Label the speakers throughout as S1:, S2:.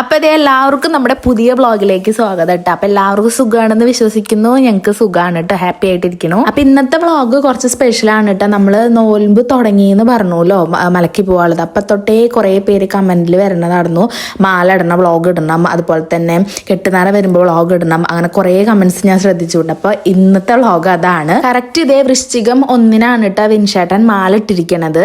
S1: അപ്പൊ ഇത് എല്ലാവർക്കും നമ്മുടെ പുതിയ ബ്ലോഗിലേക്ക് സ്വാഗതം കേട്ടോ. അപ്പൊ എല്ലാവർക്കും സുഖമാണെന്ന് വിശ്വസിക്കുന്നു. ഞങ്ങൾക്ക് സുഖമാണ് കേട്ടോ. ഹാപ്പി ആയിട്ടിരിക്കുന്നു. അപ്പൊ ഇന്നത്തെ വ്ളോഗ് കുറച്ച് സ്പെഷ്യലാണ് കേട്ടോ. നമ്മൾ നോൽമ്പ് തുടങ്ങിയെന്ന് പറഞ്ഞല്ലോ മലക്കി പോകാനുള്ളത് അപ്പൊ തൊട്ടേ കുറേ പേര് കമന്റിൽ വരണതായിരുന്നു മാല ഇടണം വ്ളോഗ് ഇടണം. അതുപോലെ തന്നെ കെട്ടുനാറ വരുമ്പോൾ വ്ളോഗ് ഇടണം. അങ്ങനെ കുറേ കമന്റ്സ് ഞാൻ ശ്രദ്ധിച്ചുകൊണ്ട് അപ്പോൾ ഇന്നത്തെ വ്ളോഗ് അതാണ്. കറക്റ്റ് ഇതേ വൃശ്ചികം ഒന്നിനാണ് കേട്ടോ വിൻഷേട്ടൻ മാല ഇട്ടിരിക്കണത്.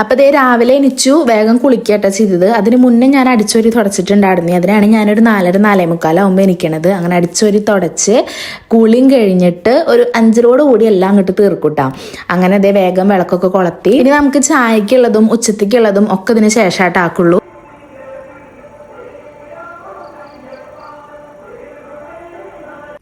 S1: അപ്പൊ ദേ രാവിലെ എണിച്ചു വേഗം കുളിക്കട്ടെ ചെയ്തത്. അതിന് മുന്നേ ഞാൻ അടിച്ചൊരു തുടച്ചിട്ടുണ്ടായിരുന്നു. അതിനാണ് ഞാനൊരു നാലര നാലേ മുക്കാലാവുമ്പോൾ എനിക്കണത് അങ്ങനെ അടിച്ചൊരു തുടച്ച് കുളിയും കഴിഞ്ഞിട്ട് ഒരു അഞ്ചരോട് കൂടി എല്ലാം അങ്ങോട്ട് തീർക്കൂട്ടാം. അങ്ങനെ അതേ വേഗം വിളക്കൊക്കെ കൊളത്തി. ഇനി നമുക്ക് ചായക്കുള്ളതും ഉച്ചത്തേക്കുള്ളതും ഒക്കെ ഇതിന് ശേഷമായിട്ട്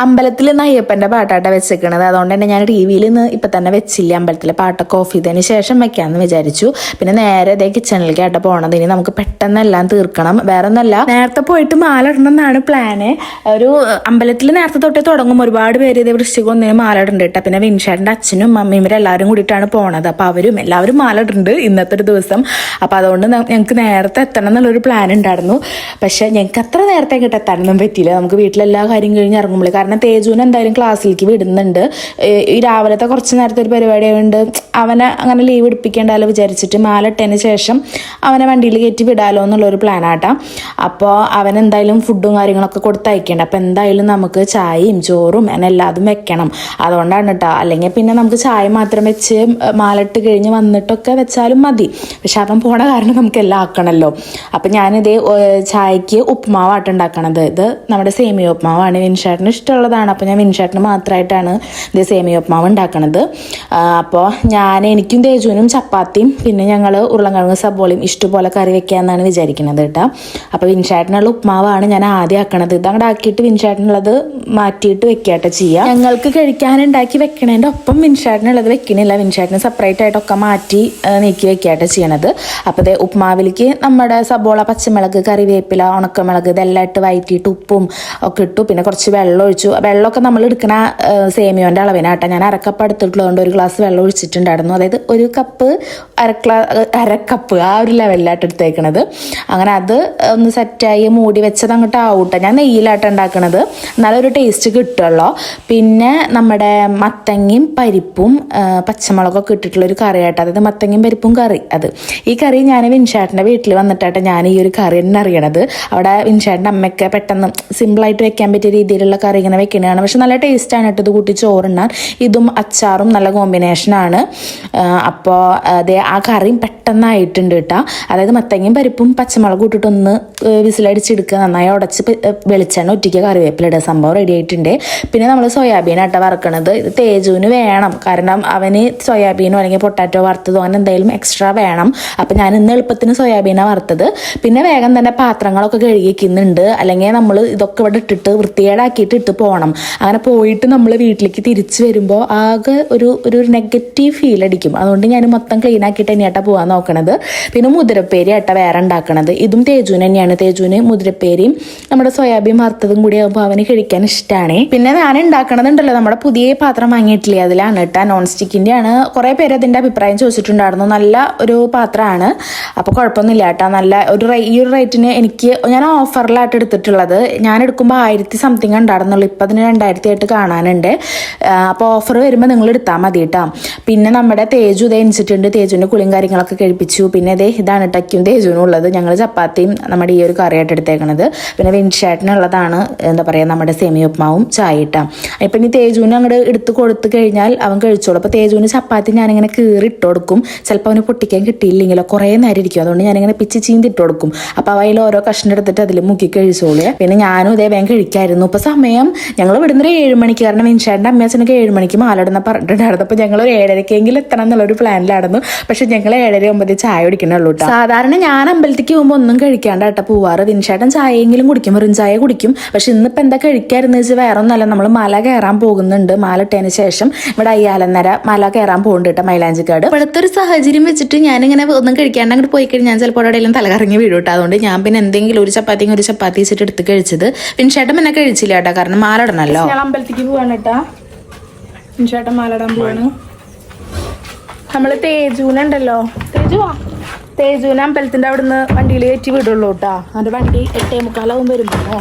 S1: അമ്പലത്തിൽ നിന്ന് അയ്യപ്പന്റെ പാട്ടാട്ട വെച്ചേക്കണത്. അതുകൊണ്ട് തന്നെ ഞാൻ ടി വിയിൽ നിന്ന് ഇപ്പൊ തന്നെ വെച്ചില്ല അമ്പലത്തിലെ പാട്ടൊക്കെ ഓഫ് ചെയ്തതിന് ശേഷം വെക്കാന്ന് വിചാരിച്ചു. പിന്നെ നേരെ ഇതേ കിച്ചണിലേക്കായിട്ട് പോണത്. ഇനി നമുക്ക് പെട്ടെന്ന് എല്ലാം തീർക്കണം. വേറെ ഒന്നല്ല നേരത്തെ പോയിട്ട് മാലടണം എന്നാണ് പ്ലാന് ഒരു അമ്പലത്തിൽ നേരത്തെ തൊട്ടേ തുടങ്ങും. ഒരുപാട് പേര് ഇതേ വൃശ്ചികം ഒന്നിന് മാല ഇടുന്നുണ്ട് കേട്ടോ. പിന്നെ വിൻഷാടിന്റെ അച്ഛനും അമ്മയും ഇവരെല്ലാവരും കൂടിയിട്ടാണ് പോണത്. അപ്പൊ അവരും എല്ലാവരും മാല ഇടുന്നുണ്ട് ഇന്നത്തെ ഒരു ദിവസം. അപ്പൊ അതുകൊണ്ട് ഞങ്ങൾക്ക് നേരത്തെ എത്തണം എന്നുള്ളൊരു പ്ലാൻ ഉണ്ടായിരുന്നു. പക്ഷെ ഞങ്ങൾക്ക് അത്ര നേരത്തെ എത്താനൊന്നും പറ്റിയില്ല. നമുക്ക് വീട്ടിലെല്ലാ കാര്യം കഴിഞ്ഞ് ഇറങ്ങുമ്പോൾ കാരണം തേജുവിന് എന്തായാലും ക്ലാസ്സിലേക്ക് വിടുന്നുണ്ട്. ഈ രാവിലത്തെ കുറച്ച് നേരത്തെ ഒരു പരിപാടി ആയതുകൊണ്ട് അവനെ അങ്ങനെ ലീവ് എടുപ്പിക്കേണ്ടല്ലോ വിചാരിച്ചിട്ട് മാലിട്ടതിന് ശേഷം അവനെ വണ്ടിയിൽ കയറ്റി വിടാലോ എന്നുള്ളൊരു പ്ലാനാട്ടാ അപ്പോൾ അവൻ എന്തായാലും ഫുഡും കാര്യങ്ങളൊക്കെ കൊടുത്തയക്കേണ്ട. അപ്പോൾ എന്തായാലും നമുക്ക് ചായയും ചോറും അങ്ങനെ എല്ലാതും വെക്കണം. അതുകൊണ്ടാണ് കേട്ടോ അല്ലെങ്കിൽ പിന്നെ നമുക്ക് ചായ മാത്രം വെച്ച് മാലിട്ട് കഴിഞ്ഞ് വന്നിട്ടൊക്കെ വെച്ചാലും മതി. പക്ഷെ അവൻ പോണ കാരണം നമുക്ക് എല്ലാം ആക്കണമല്ലോ അപ്പം ഞാനിത് ചായക്ക് ഉപ്പുമാവാട്ടുണ്ടാക്കണത് ഇത് നമ്മുടെ സേമിയ ഉപ്പുമാവാണ് വിൻഷാട്ടിന് ഇഷ്ടമുള്ളതാണ് അപ്പോൾ ഞാൻ വിൻഷാട്ടിന് മാത്രമായിട്ടാണ് ഇത് സേമിയ ഉപ്പുമാവ് ഉണ്ടാക്കണത്. അപ്പോൾ ഞാൻ എനിക്കും തേജുവിനും ചപ്പാത്തിയും പിന്നെ ഞങ്ങൾ ഉരുളൻകിഴങ്ങ് സബോളയും ഇഷ്ടപോലെ കറി വെക്കാമെന്നാണ് വിചാരിക്കുന്നത് കേട്ടോ. അപ്പോൾ വിൻഷേട്ടനുള്ള ഉപ്പുമാവാണ് ഞാൻ ആദ്യം ആക്കണത്. ഇത് അങ്ങോട്ട് ആക്കിയിട്ട് വിൻഷേട്ടനുള്ളത് മാറ്റിയിട്ട് വെക്കാട്ടോ ചെയ്യുക ഞങ്ങൾക്ക് കഴിക്കാനുണ്ടാക്കി വെക്കണതിന്റെ ഒപ്പം വിൻഷാട്ടിനുള്ളത് വെക്കണില്ല. വിൻഷാട്ടിന് സെപ്പറേറ്റ് ആയിട്ടൊക്കെ മാറ്റി നീക്കി വെക്കാട്ടോ ചെയ്യണത്. അപ്പോൾ ദേ ഉപ്പുമാവിലേക്ക് നമ്മുടെ സബോള പച്ചമുളക് കറിവേപ്പില ഉണക്കമുളക് ഇതെല്ലാം ഇട്ട് വയറ്റിയിട്ട് ഉപ്പും ഒക്കെ ഇട്ടു. പിന്നെ കുറച്ച് വെള്ളം ഒഴിച്ചു. വെള്ളമൊക്കെ നമ്മൾ എടുക്കുന്ന സേമിയോന്റെ അളവിനാട്ടോ. ഞാൻ അരക്കപ്പ് എടുത്തിട്ടുള്ളതുകൊണ്ട് ഒരു ഗ്ലാസ് വെള്ളം ഒഴിച്ചിട്ടുണ്ടായിരുന്നു. അതായത് ഒരു കപ്പ് അരക്ലാ അരക്കപ്പ് ആ ഒരു ലെവലിലായിട്ട് എടുത്തേക്കണത്. അങ്ങനെ അത് ഒന്ന് സെറ്റായി മൂടി വെച്ചത് അങ്ങോട്ട് ആവട്ടെ. ഞാൻ നെയ്യിലായിട്ട് ഉണ്ടാക്കണത്. നല്ലൊരു ടേസ്റ്റ് കിട്ടുമല്ലോ പിന്നെ നമ്മുടെ മത്തങ്ങയും പരിപ്പും പച്ചമുളകൊക്കെ ഇട്ടിട്ടുള്ളൊരു കറിയായിട്ട് അതായത് മത്തങ്ങയും പരിപ്പും കറി അത്. ഈ കറി ഞാൻ വിൻഷാട്ടിന്റെ വീട്ടിൽ വന്നിട്ടായിട്ട് ഞാൻ ഈ ഒരു കറി തന്നെ അറിയണത് അവിടെ വിൻഷാട്ടിന്റെ അമ്മയ്ക്ക് പെട്ടെന്ന് സിമ്പിളായിട്ട് വെക്കാൻ പറ്റിയ രീതിയിലുള്ള കറി ഇങ്ങനെ വെക്കുന്നതാണ് പക്ഷെ നല്ല ടേസ്റ്റാണ് കേട്ടോ ഇത് കൂട്ടി ചോറുണ്ണാൻ. ഇതും അച്ചാറും നല്ല കോമ്പിനേഷനാണ് അപ്പോൾ അതെ ആ കറിയും പെട്ടെന്നായിട്ടുണ്ട് കേട്ടോ. അതായത് മത്തങ്ങയും പരിപ്പും പച്ചമുളകും ഇട്ടിട്ടൊന്ന് വിസിലടിച്ചെടുക്കുക. നന്നായി ഉടച്ച് വെളിച്ചെണ്ണ ഒറ്റയ്ക്ക് കറിവേപ്പിലിടുക സംഭവം റെഡി ആയിട്ടുണ്ട്. പിന്നെ നമ്മൾ സോയാബീൻ ആട്ട വറക്കണത്. ഇത് തേജുവിന് വേണം. കാരണം അവന് സോയാബീനോ അല്ലെങ്കിൽ പൊട്ടാറ്റോ വറുത്തതോ അങ്ങനെ എന്തായാലും എക്സ്ട്രാ വേണം. അപ്പം ഞാൻ ഇന്ന് എളുപ്പത്തിന് സോയാബീനാണ് വറുത്തത്. പിന്നെ വേഗം തന്നെ പാത്രങ്ങളൊക്കെ കഴുകി വെക്കുന്നുണ്ട്. അല്ലെങ്കിൽ നമ്മൾ ഇതൊക്കെ ഇവിടെ ഇട്ടിട്ട് വൃത്തികേടാക്കിയിട്ട് ഇട്ട് പോകണം അങ്ങനെ പോയിട്ട് നമ്മൾ വീട്ടിലേക്ക് തിരിച്ചു വരുമ്പോൾ ആകെ ഒരു ഒരു നെഗറ്റീവ് ഫീൽ അടിക്കും. അതുകൊണ്ട് ഞാൻ മൊത്തം ക്ലീൻ ആക്കിയിട്ട് തന്നെയാട്ടാ പോകാൻ നോക്കണത്. പിന്നെ മുതിരപ്പേരി ആട്ട വേറെ ഉണ്ടാക്കണത്. ഇതും തേജുവിന് തന്നെയാണ്. തേജുവിന് മുതിരപ്പേരിയും നമ്മുടെ സോയാബീൻ വറുത്തതും കൂടി ആകുമ്പോൾ അവന് കഴിക്കാൻ ഇഷ്ടമാണ് പിന്നെ ഞാൻ ഉണ്ടാക്കണതുണ്ടല്ലോ. നമ്മുടെ പുതിയ പാത്രം വാങ്ങിയിട്ടില്ലേ അതിലാണ് കേട്ടോ നോൺ സ്റ്റിക്കിന്റെ ആണ് കുറേ പേര് അതിന്റെ അഭിപ്രായം ചോദിച്ചിട്ടുണ്ടായിരുന്നു. നല്ല ഒരു പാത്രമാണ്. അപ്പോൾ കുഴപ്പമൊന്നുമില്ല കേട്ടോ നല്ല ഒരു ഈ ഒരു റേറ്റിന് എനിക്ക് ഞാൻ ഓഫറിലായിട്ട് എടുത്തിട്ടുള്ളത്. ഞാൻ എടുക്കുമ്പോൾ ആയിരത്തി സംതിങ് ഉണ്ടായിരുന്നുള്ളൂ. ഇപ്പം അതിന് രണ്ടായിരത്തി എട്ട് കാണാനുണ്ട്. അപ്പോൾ ഓഫർ വരുമ്പോൾ നിങ്ങൾ എടുത്താൽ മതി കേട്ടോ പിന്നെ നമ്മുടെ തേജു ഇതേ എണിച്ചിട്ടുണ്ട് തേജുവിന്റെ കുളിയും കാര്യങ്ങളൊക്കെ കഴിപ്പിച്ചു. പിന്നെ ഇതേ ഇതാണ് ടക്കും തേജുവിനും ഉള്ളത്. ഞങ്ങൾ ചപ്പാത്തിയും നമ്മുടെ ഈ ഒരു കറിയായിട്ട് എടുത്തേക്കണത്. പിന്നെ വിൻഷാട്ടിനുള്ളതാണ് എന്താ പറയുക നമ്മുടെ സെമി ഉപ്മാവും ചായ ഇട്ടാം ഇപ്പം ഇനി തേജുവിന് അങ്ങോട്ട് എടുത്ത് കൊടുത്തു കഴിഞ്ഞാൽ അവൻ കഴിച്ചോളൂ. അപ്പോൾ തേജുവിന് ചപ്പാത്തി ഞാനിങ്ങനെ കീറി ഇട്ട് കൊടുക്കും. ചിലപ്പോൾ അവന് പൊട്ടിക്കാൻ കിട്ടിയില്ലെങ്കിലോ കുറേ നേരം ഇരിക്കും. അതുകൊണ്ട് ഞാനിങ്ങനെ പിച്ച് ചീന്തിട്ട് കൊടുക്കും. അപ്പോൾ അവയിൽ ഓരോ കഷ്ണം എടുത്തിട്ട് അതിൽ മുക്കി കഴിച്ചോളൂ. പിന്നെ ഞാനും ഇതേ വേഗം കഴിക്കായിരുന്നു. ഇപ്പോൾ സമയം ഞങ്ങൾ ഇവിടുന്ന് ഒരു ഏഴ് മണിക്ക് കാരണം വിൻഷാന്റെ അമ്മയച്ഛനൊക്കെ ഏഴ് മണിക്ക് മാലടുന്ന പറഞ്ഞിട്ടുണ്ടായിരുന്നു. അപ്പോൾ ഞങ്ങൾ ഒരു ഏഴരക്കെങ്കിലും എത്തണം എന്നുള്ളൊരു പ്ലാനിലായിരുന്നു. പക്ഷെ ഞങ്ങൾ ഏഴര ഒമ്പത് ചായ കുടിക്കണുള്ളൂ കേട്ടോ സാധാരണ ഞാൻ അമ്പലത്തേക്ക് പോകുമ്പോൾ ഒന്നും കഴിക്കാണ്ട് കേട്ടോ പോവാറ്. മിൻഷാട്ടൻ ചായയെങ്കിലും കുടിക്കും വെറും ചായ കുടിക്കും. പക്ഷെ ഇന്നിപ്പോൾ എന്താ കഴിക്കാമെന്ന് വെച്ചാൽ വേറെ ഒന്നല്ല നമ്മൾ മല കയറാൻ പോകുന്നുണ്ട്. മല ഇട്ടതിന് ശേഷം ഇവിടെ അയ്യാലന്നര മല കയറാൻ പോകുന്നുണ്ട് കേട്ടോ മൈലാഞ്ചിക്കാട്. ഇവിടുത്തെ ഒരു സാഹചര്യം വെച്ചിട്ട് ഞാനിങ്ങനെ ഒന്നും കഴിക്കാണ്ട് അങ്ങോട്ട് പോയി കഴിഞ്ഞാൽ ഞാൻ ചിലപ്പോൾ എവിടെയെങ്കിലും തലകറങ്ങി വീഴും കേട്ടോ അതുകൊണ്ട് ഞാൻ പിന്നെ എന്തെങ്കിലും ഒരു ചപ്പാത്തിയും ഒരു ചപ്പാത്തി വെച്ചിട്ട് എടുത്ത് കഴിച്ചത്. വിൻഷേട്ടൻ പിന്നെ കഴിച്ചില്ല കേട്ടോ കാരണം ഇടണല്ലോ ഞാൻ അമ്പലത്തേക്ക് പോവാണ് കേട്ടാ ചേട്ടൻ മാലടാൻ പോവാണ്. നമ്മൾ തേജൂനുണ്ടല്ലോ തേജുവാ തേജൂന് അമ്പലത്തിന്റെ അവിടുന്ന് വണ്ടിയിൽ കയറ്റി വിടുള്ളൂ കേട്ടാ അതിന്റെ വണ്ടി എട്ടേ മുക്കാലാവും വരുമ്പോ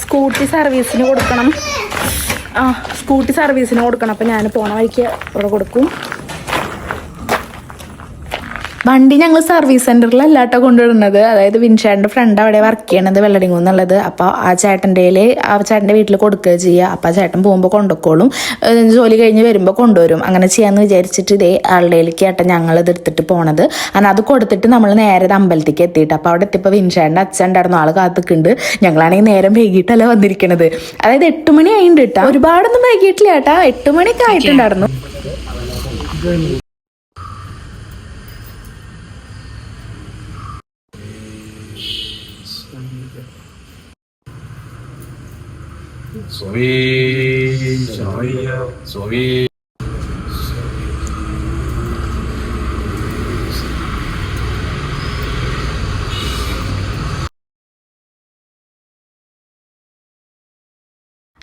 S1: സ്കൂട്ടി സർവീസിന് കൊടുക്കണം. ആ സ്കൂട്ടി സർവീസിന് കൊടുക്കണം. അപ്പം ഞാൻ പോണ വഴിക്ക് ഇവിടെ കൊടുക്കും. വണ്ടി ഞങ്ങൾ സർവീസ് സെന്ററിലല്ല കേട്ടോ കൊണ്ടുവിടുന്നത്. അതായത് വിൻഷാന്റെ ഫ്രണ്ട് അവിടെ വർക്ക് ചെയ്യണത് വെള്ളടിങ്ങു എന്നുള്ളത്. അപ്പോൾ ആ ചേട്ടന്റെ ആ ചേട്ടന്റെ വീട്ടിൽ കൊടുക്കുക ചെയ്യുക. അപ്പോൾ ആ ചേട്ടൻ പോകുമ്പോൾ കൊണ്ടുക്കോളും. ജോലി കഴിഞ്ഞ് വരുമ്പോൾ കൊണ്ടുവരും. അങ്ങനെ ചെയ്യാമെന്ന് വിചാരിച്ചിട്ട് ഇതേ ആളുടെയിലേക്ക് ഏട്ടൻ ഞങ്ങൾ ഇത് എടുത്തിട്ട് പോണത്. അങ്ങനെ അത് കൊടുത്തിട്ട് നമ്മൾ നേരെ അമ്പലത്തേക്ക് എത്തിയിട്ട്. അപ്പോൾ അവിടെ എത്തിയപ്പോൾ വിൻഷാന്റെ അച്ഛൻ ഉണ്ടായിരുന്നു. ആൾ കാത്തിക്കുണ്ട്. ഞങ്ങളാണെങ്കിൽ നേരം വൈകിട്ടല്ല വന്നിരിക്കണത്. അതായത് എട്ട് മണി ആയിട്ടുണ്ട് കേട്ടോ ഒരുപാടൊന്നും വൈകിട്ടില്ല ചേട്ടാ എട്ട് മണിയൊക്കെ ആയിട്ടുണ്ടായിരുന്നു.
S2: സ്വാമി ശരണയ്യ സ്വാമി.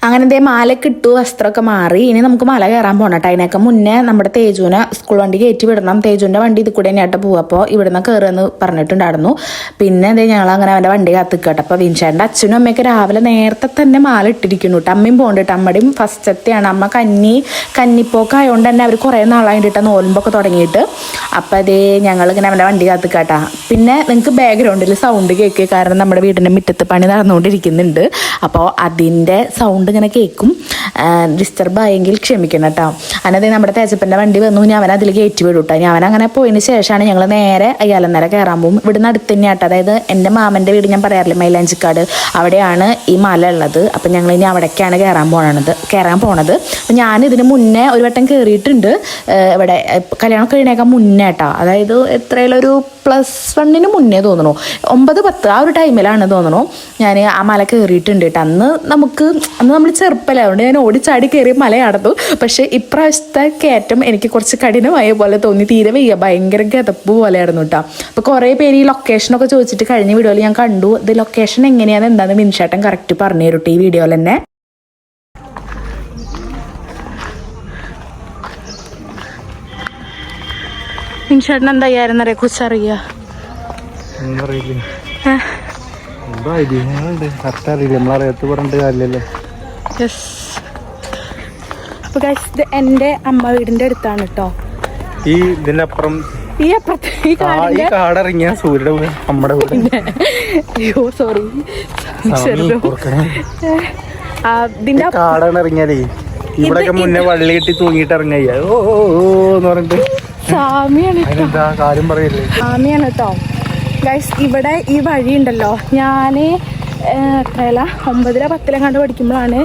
S1: അങ്ങനെ ദേ മാല ഇട്ടു വസ്ത്രമൊക്കെ മാറി. ഇനി നമുക്ക് മല കയറാൻ പോകണം കേട്ടോ. അതിനൊക്കെ മുന്നേ നമ്മുടെ തേജുവിനെ സ്കൂൾ വണ്ടി കയറ്റി വിടണം. തേജുവിന്റെ വണ്ടി ഇത് കൂടെ തന്നെയായിട്ട് പോകും അപ്പോൾ ഇവിടുന്ന് കയറുമെന്ന് പറഞ്ഞിട്ടുണ്ടായിരുന്നു. പിന്നെ എന്തേ ഞങ്ങൾ അങ്ങനെ അവന്റെ വണ്ടി കത്തിക്കട്ടെ അപ്പോൾ വിൻഷാന്റെ അച്ഛനും അമ്മയൊക്കെ രാവിലെ നേരത്തെ തന്നെ മാല ഇട്ടിരിക്കുന്നു കേട്ടോ. അമ്മയും പോകണ്ടിട്ട് അമ്മയുടെയും ഫസ്റ്റത്തെയാണ് അമ്മ കന്നി കന്നിപ്പോക്ക് ആയതുകൊണ്ട് തന്നെ അവർ കുറേ നാളായിട്ട് നോലുമ്പൊക്കെ തുടങ്ങിയിട്ട്. അപ്പോൾ അതേ ഞങ്ങളിങ്ങനെ അവന്റെ വണ്ടി കാത്തിക്കാട്ടാ പിന്നെ നിങ്ങൾക്ക് ബാക്ക്ഗ്രൗണ്ടിൽ സൗണ്ട് കേൾക്കുക കാരണം നമ്മുടെ വീടിന്റെ മുറ്റത്ത് പണി നടന്നുകൊണ്ടിരിക്കുന്നുണ്ട്. അപ്പോൾ അതിന്റെ സൗണ്ട് ഇങ്ങനെ കേൾക്കും. ഡിസ്റ്റർബ് ആയെങ്കിൽ ക്ഷമിക്കണം കേട്ടോ. അനത് നമ്മുടെ തേജപ്പന്റെ വണ്ടി വന്നു ഞാൻ അവൻ അതിൽ കയറ്റി വിടും കേട്ടോ ഞാൻ അങ്ങനെ പോയതിന് ശേഷമാണ് ഞങ്ങൾ നേരെ അയ്യാലന്നേര കയറാൻ പോകും. ഇവിടുന്ന് അടുത്ത് തന്നെയാട്ടോ അതായത് എന്റെ മാമന്റെ വീട് ഞാൻ പറയാറില്ലേ മൈലാഞ്ചിക്കാട് അവിടെയാണ് ഈ മല ഉള്ളത്. അപ്പം ഞങ്ങൾ ഇനി അവിടേക്കാണ് കയറാൻ പോണത് കയറാൻ പോണത്. അപ്പം ഞാൻ ഇതിന് മുന്നേ ഒരു വട്ടം കയറിയിട്ടുണ്ട്. ഇവിടെ കല്യാണം കഴിയണേക്കാൾ മുന്നേ കേട്ടോ. അതായത് എത്രയുള്ളൊരു പ്ലസ് വണ്ണിന് മുന്നേ തോന്നുന്നു. ഒമ്പത് പത്ത് ആ ഒരു ടൈമിലാണ് തോന്നുന്നു. ഞാൻ ആ മല കയറിയിട്ടുണ്ട് കേട്ടോ. അന്ന് നമുക്ക് അന്ന് നമ്മൾ ചെറുപ്പല്ലേ. അതുകൊണ്ട് ഞാൻ ഓടിച്ചാടി കയറി മല നടന്നു പക്ഷേ ഇപ്രാവശ്യത്തെ കയറ്റം എനിക്ക് കുറച്ച് കഠിനമായ പോലെ തോന്നി. തീരെ വയ്യ. ഭയങ്കര ഗതപ്പ് പോലെയായിരുന്നു കേട്ടോ അപ്പോൾ കുറേ പേര് ഈ ലൊക്കേഷനൊക്കെ ചോദിച്ചിട്ട് കഴിഞ്ഞ വീഡിയോയിൽ ഞാൻ കണ്ടു. ഇത് ലൊക്കേഷൻ എങ്ങനെയാണ് എന്താണെന്ന് മിനിഷേട്ടൻ കറക്റ്റ് പറഞ്ഞു തരും ഈ വീഡിയോയിൽ തന്നെ. മിനിഷേട്ടൻ എന്താ അയ്യായിരം കുറിച്ച് അറിയാം
S3: എന്താ കറക്റ്റ് അറിയില്ല. നമ്മളറിയാത്ത പറഞ്ഞിട്ട് കാര്യമില്ലല്ലോ.
S1: യെസ് അപ്പോൾ ഗൈസ് ഇത് എന്റെ അമ്മ വീടിന്റെ അടുത്താണ് കേട്ടോ
S3: ഈ ഇതിനപ്പുറം
S1: ഈ അപ്പുറത്ത് ഈ
S3: കാടിറങ്ങിയ സൂര്യയുടെ നമ്മുടെ
S1: അയ്യോ സോറി
S3: കാടാണ് ഇറങ്ങിയാലേ ഇവിടൊക്കെ മുന്നേ വള്ളി കെട്ടി ഇറങ്ങിയ ഓ എന്ന് പറഞ്ഞിട്ട്.
S1: സ്വാമിയാണ് കേട്ടോ ഗൈസ് ഇവിടെ ഈ വഴി ഉണ്ടല്ലോ ഞാൻ എത്രയല്ല? ഒമ്പതില പത്തിലോ കണ്ട് പഠിക്കുമ്പോഴാണ്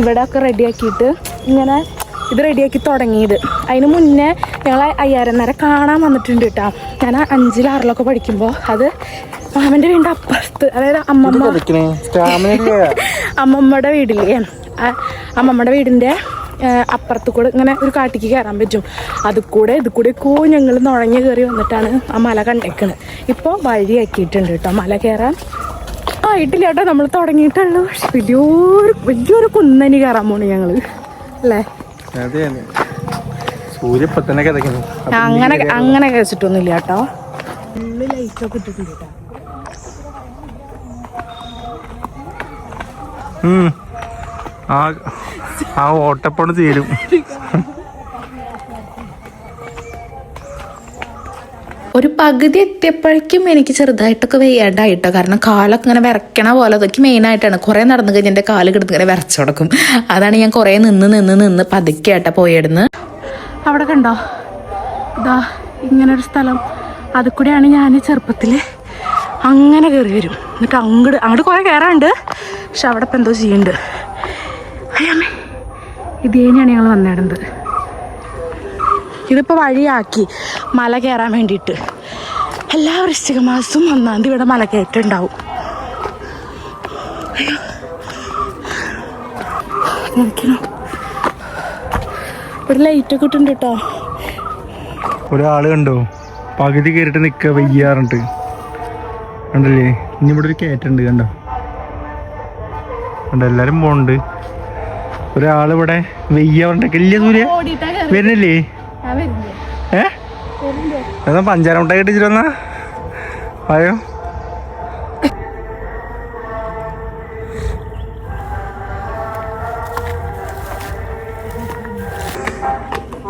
S1: ഇവിടെ ഒക്കെ റെഡിയാക്കിയിട്ട് ഇങ്ങനെ ഇത് റെഡിയാക്കി തുടങ്ങിയത്. അതിന് മുന്നേ ഞങ്ങൾ അയ്യായിരം നേരം കാണാൻ വന്നിട്ടുണ്ട് കേട്ടോ. ഞാൻ അഞ്ചിൽ ആറിലൊക്കെ പഠിക്കുമ്പോൾ അത് മാമന്റെ വീടിന്റെ അപ്പുറത്ത് അതായത് അമ്മമ്മ അമ്മമ്മയുടെ വീടില്ലേ? അമ്മമ്മയുടെ വീടിന്റെ അപ്പുറത്ത് കൂടെ ഇങ്ങനെ ഒരു കാട്ടിക്ക് കയറാൻ പറ്റും. അത് കൂടെ ഇത് കൂടെ കൂ ഞങ്ങൾ നുഴഞ്ഞ് കയറി വന്നിട്ടാണ് ആ മല കണ്ടേക്കണത്. ഇപ്പോൾ വഴിയാക്കിയിട്ടുണ്ട് കേട്ടോ മല കയറാൻ. ആയിട്ടില്ല കേട്ടോ. നമ്മൾ തുടങ്ങിയിട്ടുള്ളൂ. പക്ഷെ വലിയൊരു വലിയൊരു കുന്നനി കയറാൻ പോണു ഞങ്ങൾ. അല്ലേ? അങ്ങനെ അങ്ങനെ കഴിച്ചിട്ടൊന്നുമില്ല കേട്ടോ. ഫുള്ള് ലൈറ്റൊക്കെ ഇട്ടിട്ടുണ്ട് കേട്ടോ.
S3: ഉം. ആ ആ ഓട്ടപ്പണ് തീരും.
S1: ഒരു പകുതി എത്തിയപ്പോഴേക്കും എനിക്ക് ചെറുതായിട്ടൊക്കെ വെയ്യാണ്ടായിട്ടോ. കാരണം കാലൊക്കെ ഇങ്ങനെ വിറക്കണ പോലെ അതൊക്കെ മെയിനായിട്ടാണ് കുറേ നടന്നു കഴിഞ്ഞ് എന്റെ കാൽ കിടന്ന് ഇങ്ങനെ വിറച്ചു കൊടുക്കും അതാണ് ഞാൻ കുറേ നിന്ന് നിന്ന് നിന്ന് പതുക്കെയാട്ടോ പോയിടുന്ന് അവിടെ കണ്ടോ? ഇതാ ഇങ്ങനെ ഒരു സ്ഥലം. അത് കൂടെയാണ് ഞാൻ ചെറുപ്പത്തിൽ അങ്ങനെ കയറി വരും. എന്നിട്ട് അങ്ങോട്ട് അങ്ങോട്ട് കുറേ കയറാണ്ട് പക്ഷെ അവിടെ ഇപ്പം എന്തോ ചെയ്യുന്നുണ്ട്. അയ്യമ്മേ ഇത് തന്നെയാണ് ഞങ്ങൾ വന്നിടുന്നത്. ഇതിപ്പോൾ വഴിയാക്കി മല കയറാൻ വേണ്ടിയിട്ട്. എല്ലാ വൃശ്ചിക മാസവും ഒന്നാം തീയതി ഇവിടെ മല കയറ്റുണ്ടാവും. ഒരു ലൈറ്റൊക്കെ ഇട്ടുണ്ട് കേട്ടോ
S3: ഒരാൾ കണ്ടോ? പകുതി കയറിട്ട് നിക്ക വയ്യാറുണ്ട് കണ്ടല്ലേ? ഇനി ഇവിടെ ഒരു കയറ്റുണ്ട് കണ്ടോ? കണ്ടോ? എല്ലാരും പോണ്ട് ഒരാളിവിടെ വെയ്യാറുണ്ട് വലിയ സൂര്യ വരുന്നില്ലേ? ഏ? എന്നാ പഞ്ചാര മുട്ടായി കിട്ടിച്ചിരുന്ന ആയോ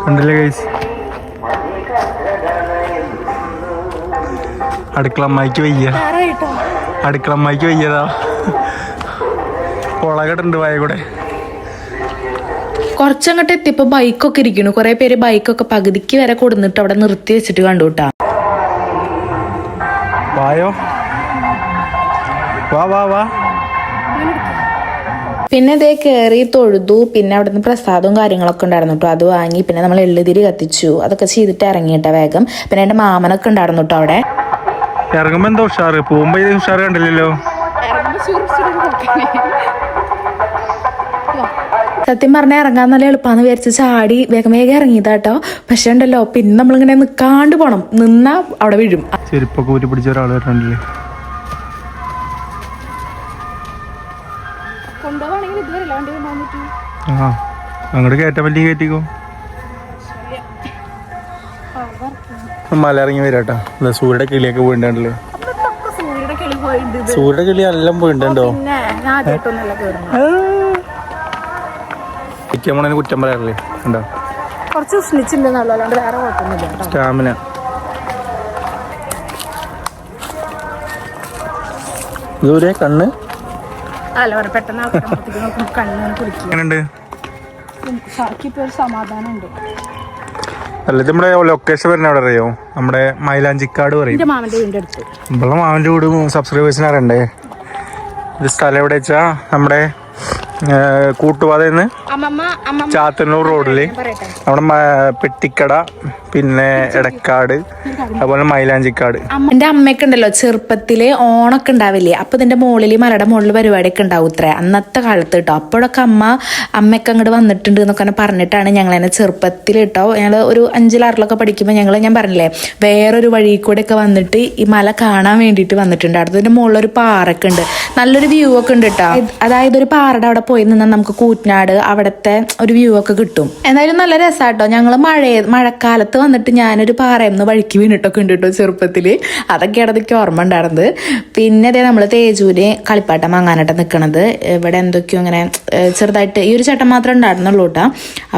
S3: കണ്ടില്ലേ കൈസ് അടുക്കള അമ്മായിക്ക് വയ്യ. അടുക്കള അമ്മായിക്ക് വയ്യതാ. കൊളകട്ടുണ്ട് വായ കൂടെ.
S1: കുറച്ചങ്ങോട്ട് എത്തിയപ്പോ ബൈക്കൊക്കെ ഇരിക്കുന്നു കുറെ പേര് ബൈക്കൊക്കെ പകുതിക്ക് വരെ കൊടുന്നിട്ട് അവിടെ നിർത്തി വെച്ചിട്ട്
S3: വാ വാ വാ.
S1: പിന്നെ ഇതേ കയറി തൊഴുതു. പിന്നെ അവിടുന്ന് പ്രസാദവും കാര്യങ്ങളൊക്കെ ഉണ്ടായിരുന്നു കേട്ടോ അത് വാങ്ങി. പിന്നെ നമ്മൾ എള്ളുതിരി കത്തിച്ചു. അതൊക്കെ ചെയ്തിട്ട് ഇറങ്ങിയിട്ട വേഗം. പിന്നെ എന്റെ മാമനൊക്കെ ഉണ്ടായിരുന്നു കേട്ടോ അവിടെ.
S3: ഇറങ്ങുമ്പോ എന്താ ഉഷാറ്? പോകുമ്പോ ഉഷാറ് കണ്ടില്ലല്ലോ.
S1: സത്യം പറഞ്ഞാൽ ഇറങ്ങാൻ നല്ല എളുപ്പമാണെന്ന് വിചാരിച്ച് ചാടി വേഗം വേഗം ഇറങ്ങിയതാട്ടോ. പക്ഷെ ഉണ്ടല്ലോ പിന്നെ നമ്മളിങ്ങനെ നിൽക്കാണ്ട് പോണം. നിന്നാ അവിടെ വീഴും.
S3: ചെരുപ്പൊക്കെ ഊരി പിടിച്ച ഒരാൾ വരണ്ടല്ലേ ആ അങ്ങോട്ട് കയറ്റാൻ പറ്റി കയറ്റിക്കോ. മല ഇറങ്ങി വരാട്ടോ ഇതാ സൂര്യയുടെ കിളിയൊക്കെ പോയിണ്ടല്ലോ സൂര്യയുടെ കിളി എല്ലാം പോയിണ്ടോ നമ്മളതിന് കുറ്റം പറയാറില്ലേ? ഉണ്ടോ
S1: കുറച്ച് ഉഷ്ണിച്ചിട്ടുണ്ടെന്നുള്ളൂ അല്ലാണ്ട് വേറെ കുഴപ്പമൊന്നുമില്ല
S3: സ്റ്റാമിന. ദൂരെ കണ്ണ്?
S1: അല്ല പെട്ടെന്ന്
S3: അല്ല ഇത് നമ്മുടെ ലൊക്കേഷൻ വരുന്ന എവിടെ അറിയോ? നമ്മുടെ മൈലാഞ്ചിക്കാട് പറയും.
S1: മാമന്റെ വീടിന്റെ അടുത്ത്.
S3: ഇവിടെ മാമന്റെ വീട് സബ്സ്ക്രൈബേഴ്സിന് അറിയണ്ടേ? ഇത് സ്ഥലം എവിടെ വെച്ചാ? നമ്മുടെ കൂട്ടുപാതയിൽ നിന്ന് ചാത്തന്നൂർ റോഡിൽ.
S1: പറയട്ടെ.
S3: നമ്മുടെ പെട്ടിക്കട പിന്നെ എടക്കാട് അതുപോലെ മൈലാഞ്ചിക്കാട്.
S1: എന്റെ അമ്മയൊക്കെ ഉണ്ടല്ലോ ചെറുപ്പത്തിൽ ഓണൊക്കെ ഉണ്ടാവില്ലേ? അപ്പൊ ഇതിന്റെ മുകളിൽ മലയുടെ മുകളിൽ പരിപാടിയൊക്കെ ഉണ്ടാവും ഇത്ര. അന്നത്തെ കാലത്ത് കേട്ടോ അപ്പോഴൊക്കെ അമ്മ അമ്മയൊക്കെ അങ്ങോട്ട് വന്നിട്ടുണ്ട് എന്നൊക്കെ തന്നെ പറഞ്ഞിട്ടാണ് ഞങ്ങൾ എന്നെ ചെറുപ്പത്തിൽ കേട്ടോ ഞങ്ങൾ ഒരു അഞ്ചിലാറിലൊക്കെ പഠിക്കുമ്പോൾ ഞങ്ങൾ ഞാൻ പറഞ്ഞില്ലേ വേറൊരു വഴി കൂടെ ഒക്കെ വന്നിട്ട് ഈ മല കാണാൻ വേണ്ടിയിട്ട് വന്നിട്ടുണ്ട്. അടുത്തതിന്റെ മുകളിൽ ഒരു പാറൊക്കെ ഉണ്ട്. നല്ലൊരു വ്യൂ ഒക്കെ ഉണ്ട് കേട്ടോ അതായത് ഒരു പാറയുടെ അവിടെ പോയി നിന്നാൽ നമുക്ക് കൂറ്റനാട് അവിടുത്തെ ഒരു വ്യൂ ഒക്കെ കിട്ടും. എന്തായാലും നല്ല രസാട്ടോ. ഞങ്ങൾ മഴ മഴക്കാലത്ത് വന്നിട്ട് ഞാനൊരു പാറയെന്ന് വഴിക്ക് വീണിട്ടൊക്കെ ഉണ്ട് കേട്ടോ ചെറുപ്പത്തിൽ അതൊക്കെയാണ് അതൊക്കെ ഓർമ്മ ഉണ്ടായിരുന്നത്. പിന്നെ അതേ നമ്മൾ തേജൂര് കളിപ്പാട്ടം വാങ്ങാനായിട്ട് നിൽക്കണത് ഇവിടെ എന്തൊക്കെയോ ഇങ്ങനെ ചെറുതായിട്ട് ഈ ഒരു ചേട്ടൻ മാത്രമേ ഉണ്ടായിരുന്നുള്ളൂ കേട്ടോ.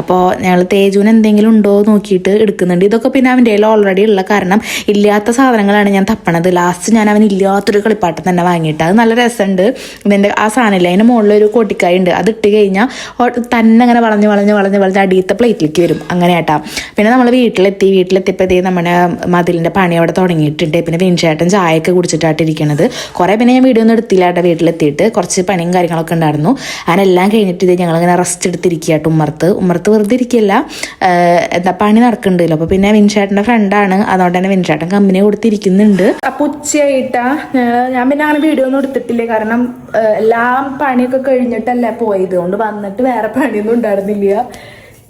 S1: അപ്പോൾ ഞങ്ങൾ തേജൂന് എന്തെങ്കിലും ഉണ്ടോ നോക്കിയിട്ട് എടുക്കുന്നുണ്ട്. ഇതൊക്കെ പിന്നെ അവന്റെ കയ്യിൽ ഓൾറെഡി ഉള്ള കാരണം ഇല്ലാത്ത സാധനങ്ങളാണ് ഞാൻ തപ്പണത്. ലാസ്റ്റ് ഞാൻ അവൻ ഇല്ലാത്തൊരു കളിപ്പാട്ടം തന്നെ വാങ്ങിയിട്ട്. അത് നല്ല രസമുണ്ട്. ഇതിന്റെ ആ സാധനമില്ല അതിന്റെ മുകളിൽ ഒരു കോട്ടിക്കായ ഉണ്ട്. അത് ഇട്ട് കഴിഞ്ഞാൽ തന്നെ അങ്ങനെ വളഞ്ഞ് വളഞ്ഞ് വളഞ്ഞ് വളഞ്ഞ് അടിയത്തെ പ്ലേറ്റിലേക്ക് വരും. അങ്ങനെ ആട്ടാ. പിന്നെ നമ്മൾ വീട്ടിലെത്തി വീട്ടിലെത്തിയപ്പോഴത്തേ നമ്മുടെ മതിലിന്റെ പണി അവിടെ തുടങ്ങിയിട്ടുണ്ട്. പിന്നെ വിൻചേട്ടൻ ചായയൊക്കെ കുടിച്ചിട്ടായിട്ട് കുറേ പിന്നെ ഞാൻ വീഡിയോ ഒന്നും എടുത്തില്ല കേട്ടോ വീട്ടിലെത്തിയിട്ട്. കുറച്ച് പണിയും കാര്യങ്ങളൊക്കെ ഉണ്ടായിരുന്നു. അതിനെല്ലാം കഴിഞ്ഞിട്ട് ഇത് ഞങ്ങളിങ്ങനെ റെസ്റ്റ് എടുത്തിരിക്കുക കേട്ടോ ഉമ്മർത്ത്. ഉമ്മർത്ത് വെറുതെ ഇരിക്കില്ല. എന്താ പണി നടക്കണ്ടല്ലോ അപ്പോൾ പിന്നെ വിൻചേട്ടന്റെ ഫ്രണ്ടാണ് അതുകൊണ്ട് തന്നെ വിൻചേട്ടൻ കമ്പനി കൊടുത്തിരിക്കുന്നുണ്ട്. അപ്പോൾ ഉച്ചയായിട്ടാ ഞാൻ പിന്നെ അങ്ങനെ വീഡിയോ ഒന്നും എടുത്തിട്ടില്ല. കാരണം എല്ലാം പണിയൊക്കെ കഴിഞ്ഞിട്ടല്ലേ പോയത്. കൊണ്ട് വന്നിട്ട് വേറെ പണിയൊന്നും ഉണ്ടായിരുന്നില്ല.